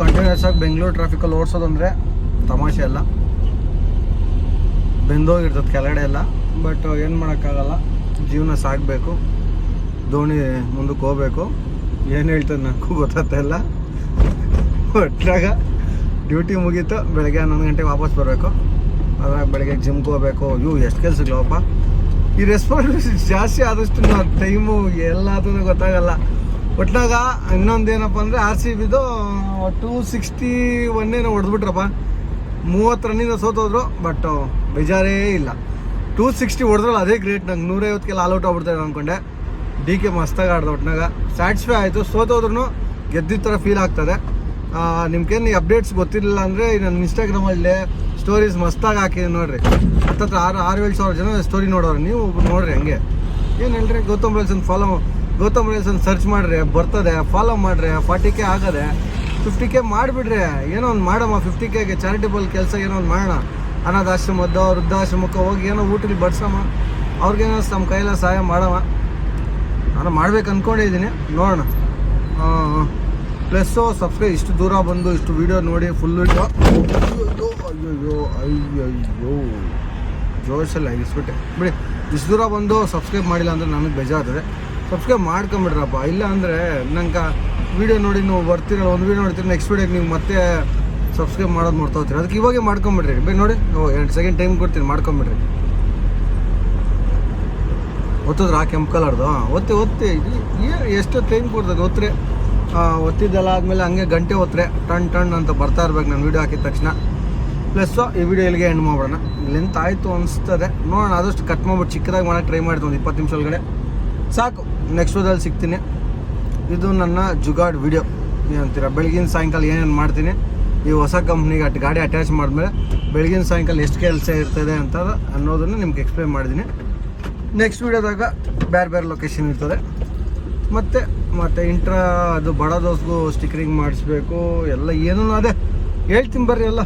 [SPEAKER 1] ಕಂಟಿನ್ಯೂಸ್ ಆಗಿ ಬೆಂಗಳೂರು ಟ್ರಾಫಿಕಲ್ಲಿ ಓಡಿಸೋದಂದ್ರೆ ತಮಾಷೆ ಅಲ್ಲ. ಬೆಂದೋಗಿರ್ತದೆ ಕೆಳಗಡೆ ಎಲ್ಲ ಬಟ್ ಏನು ಮಾಡೋಕ್ಕಾಗಲ್ಲ. ಜೀವನ ಸಾಗಬೇಕು ದೋಣಿ ಮುಂದಕ್ಕೆ ಹೋಗ್ಬೇಕು. ಏನು ಹೇಳ್ತದೆ ನನಗೂ ಗೊತ್ತಾಗ್ತಾ ಇಲ್ಲ. ಒಟ್ಟಾಗ ಡ್ಯೂಟಿ ಮುಗೀತು, ಬೆಳಗ್ಗೆ ಹನ್ನೊಂದು ಗಂಟೆಗೆ ವಾಪಸ್ ಬರಬೇಕು. ಅದ್ರಾಗ ಬೆಳಗ್ಗೆ ಜಿಮ್ಗೆ ಹೋಗ್ಬೇಕು. ಇವು ಎಷ್ಟು ಕೆಲಸಗಳಪ್ಪ ಈ ರೆಸ್ಪಾನ್ಸಿಬಿಲಿಟಿ ಜಾಸ್ತಿ ಆದಷ್ಟು ನಾವು ಟೈಮು ಎಲ್ಲಾದ್ರೂ ಗೊತ್ತಾಗಲ್ಲ. ಒಟ್ನಾಗ ಇನ್ನೊಂದು ಏನಪ್ಪ ಅಂದರೆ ಆರ್ ಸಿ ಬಿದು ಟೂ ಸಿಕ್ಸ್ಟಿ ಒನ್ನೇನೋ ಹೊಡೆದ್ಬಿಟ್ರಪ್ಪ. ಮೂವತ್ತು ರನ್ನಿಂದ ಸೋತೋದ್ರು ಬಟ್ ಬೇಜಾರೇ ಇಲ್ಲ. ಟೂ ಸಿಕ್ಸ್ಟಿ ಹೊಡೆದ್ರಲ್ಲ, ಅದೇ ಗ್ರೇಟ್ ನಂಗೆ ನೂರೈವತ್ತಿಗೆಲ್ಲ ಆಲ್ ಔಟ್ ಆಗ್ಬಿಡ್ತಾರೆ ಅನ್ಕೊಂಡೆ. ಡಿ ಕೆ ಮಸ್ತಾಗಿ ಆಡ್ದೆ ಒಟ್ನಾಗ ಸ್ಯಾಟಿಸ್ಫೈ ಆಯಿತು. ಸೋತೋದ್ರೂ ಗೆದ್ದಿದ್ದ ಥರ ಫೀಲ್ ಆಗ್ತದೆ. ನಿಮ್ಗೇನು ಅಪ್ಡೇಟ್ಸ್ ಗೊತ್ತಿರಲಿಲ್ಲ ಅಂದರೆ ನನ್ನ ಇನ್ಸ್ಟಾಗ್ರಾಮಲ್ಲಿ ಸ್ಟೋರೀಸ್ ಮಸ್ತಾಗಿ ಹಾಕಿದ್ದೀನಿ ನೋಡ್ರಿ. ಹತ್ತತ್ರ ಆರು ಆರು ಏಳು ಸಾವಿರ ಜನ ಸ್ಟೋರಿ ನೋಡೋರು. ನೀವು ನೋಡ್ರಿ ಹಂಗೆ. ಏನು ಹೇಳ್ರಿ? ಗೌತಮ್ ರೇಲ್ಸನ್ ಫಾಲೋ ಗೌತಮ್ ರೇಲ್ಸನ್ ಸರ್ಚ್ ಮಾಡ್ರಿ, ಬರ್ತದೆ ಫಾಲೋ ಮಾಡ್ರಿ, ಫಾರ್ಟಿ ಕೆ ಆಗದೆ ಫಿಫ್ಟಿ ಕೆ ಮಾಡಿಬಿಡ್ರಿ. ಏನೋ ಒಂದು ಮಾಡಮ್ಮ ಫಿಫ್ಟಿ ಕೆಗೆ ಚಾರಿಟಬಲ್ ಕೆಲಸ ಏನೋ ಒಂದು ಮಾಡೋಣ. ಅನಾಥಾಶ್ರಮದ್ದು ವೃದ್ಧಾಶ್ರಮಕ್ಕೆ ಹೋಗಿ ಏನೋ ಊಟಲಿ ಬಡ್ಸಮ್ಮ. ಅವ್ರಿಗೇನೋ ನಮ್ಮ ಕೈಲ ಸಹಾಯ ಮಾಡವ. ನಾನು ಮಾಡ್ಬೇಕು ಅಂದ್ಕೊಂಡಿದ್ದೀನಿ ನೋಡೋಣ. ಪ್ಲಸ್ಸು ಸಬ್ಸ್ಕ್ರೈಬ್ ಇಷ್ಟು ದೂರ ಬಂದು ಇಷ್ಟು ವೀಡಿಯೋ ನೋಡಿ ಫುಲ್ ಅಯ್ಯೋ ಅಯ್ಯೋ ಜೋಶಲ್ಲಿ ಆಗಿಸ್ಬಿಟ್ಟೆ ಬಿಡಿ, ಇಷ್ಟು ದೂರ ಬಂದು ಸಬ್ಸ್ಕ್ರೈಬ್ ಮಾಡಿಲ್ಲ ಅಂದರೆ ನನಗೆ ಬೇಜಾರ್ತದೆ ಸಬ್ಸ್ಕ್ರೈಬ್ ಮಾಡ್ಕೊಂಬಿಡ್ರಪ್ಪ. ಇಲ್ಲ ಅಂದರೆ ನಂಗೆ ವೀಡಿಯೋ ನೋಡಿ ನೀವು ಬರ್ತೀರಲ್ಲ, ಒಂದು ವೀಡಿಯೋ ನೋಡ್ತೀರಿ ನೆಕ್ಸ್ಟ್ ವೀಡಿಯೋಗೆ ನೀವು ಮತ್ತೆ ಸಬ್ಸ್ಕ್ರೈಬ್ ಮಾಡೋದು ಮಾಡ್ತಾ ಹೋಗ್ತೀರಿ. ಅದಕ್ಕೆ ಇವಾಗೆ ಮಾಡ್ಕೊಂಬಿಡ್ರಿ. ಬೇ ನೋಡಿ. ಓ, ಎರಡು ಸೆಕೆಂಡ್ ಟೈಮ್ ಕೊಡ್ತೀನಿ, ಮಾಡ್ಕೊಂಬಿಡ್ರಿ. ಒತ್ತಿದ್ರ ಆ ಕೆಂಪು ಕಲರ್ದು ಒತ್ತಿ ಒತ್ತಿ. ಎಷ್ಟು ಟೈಮ್ ಕೊಡ್ತದೆ, ಒತ್ತರೆ. ಒತ್ತಿದ್ದೆಲ್ಲ ಆದಮೇಲೆ ಹಂಗೆ ಗಂಟೆ ಒತ್ತರೆ. ಟನ್ ಟಣ್ ಅಂತ ಬರ್ತಾ ಇರ್ಬೇಕು ನಾನು ವೀಡಿಯೋ ಹಾಕಿದ ತಕ್ಷಣ. ಪ್ಲಸ್ಸು ಈ ವಿಡಿಯೋ ಇಲ್ಲಿಗೆ ಎಂಡ್ ಮಾಡೋಣ ಲೆಂತ್ ಆಯಿತು ಅನಿಸ್ತದೆ. ನೋಡೋಣ, ಆದಷ್ಟು ಕಟ್ ಮಾಡ್ಬಿಟ್ಟು ಚಿಕ್ಕದಾಗಿ ಮಾಡೋಕ್ಕೆ ಟ್ರೈ ಮಾಡ್ತೀನಿ ಒಂದು ಇಪ್ಪತ್ತು ನಿಮಿಷ ಒಳಗಡೆ. ಸಾಕು ನೆಕ್ಸ್ಟ್ ವಿಡಿಯೋದಲ್ಲಿ ಸಿಗ್ತೀನಿ. ಇದು ನನ್ನ ಜುಗಾಡ್ ವಿಡಿಯೋ ಏನಂತೀರ ಬೆಳಗಿನ ಸಾಯಂಕಾಲ ಏನೇನು ಮಾಡ್ತೀನಿ? ಈ ಹೊಸ ಕಂಪ್ನಿಗೆ ಅಟ್ ಗಾಡಿ ಅಟ್ಯಾಚ್ ಮಾಡಿದ್ಮೇಲೆ ಬೆಳಗಿನ ಸಾಯಂಕಾಲ ಎಷ್ಟು ಕೆಲಸ ಇರ್ತದೆ ಅಂತ ಅನ್ನೋದನ್ನು ನಿಮ್ಗೆ ಎಕ್ಸ್ಪ್ಲೈನ್ ಮಾಡಿದ್ದೀನಿ ನೆಕ್ಸ್ಟ್ ವೀಡಿಯೋದಾಗ ಬೇರೆ ಬೇರೆ ಲೊಕೇಶನ್ ಇರ್ತದೆ. ಮತ್ತು ಮತ್ತು ಇಂಟ್ರಾ ಅದು ಬಡ ದೋಸ್ಗೂ ಸ್ಟಿಕರಿಂಗ್ ಮಾಡಿಸ್ಬೇಕು, ಎಲ್ಲ ಏನೂ ಅದೇ. ಹೇಳ್ತೀನಿ ಬರ್ರಿ ಎಲ್ಲ.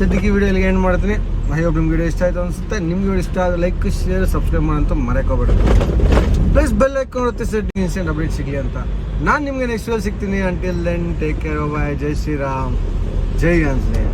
[SPEAKER 1] ಸದ್ಯಕ್ಕೆ ವೀಡಿಯೋಲಿ ಏನು ಮಾಡ್ತೀನಿ. ಅಯ್ಯೋ ನಿಮ್ಗೆ ವಿಡಿಯೋ ಇಷ್ಟ ಆಯಿತು ಅನಿಸುತ್ತೆ. ನಿಮ್ಗೆ ವಿಡಿಯೋ ಇಷ್ಟ ಆದರೆ ಲೈಕ್ ಶೇರ್ ಸಬ್ಸ್ಕ್ರೈಬ್ ಮಾಡೋಂತ ಮರೆಕೋಬೇಡಿ. ಪ್ಲಸ್ ಬೆಲ್ ಇರುತ್ತೆ ಸೆಟ್ ಇನ್ಸ್ಟೆಂಟ್ ಅಪ್ಡೇಟ್ ಸಿಗಲಿ ಅಂತ. ನಾನು ನಿಮಗೆ ನೆಕ್ಸ್ಟ್ ಸಿಗ್ತೀನಿ. Until then take care bye ಜೈ ಶ್ರೀರಾಮ್. ಜೈ ಆಂಜನೇಯ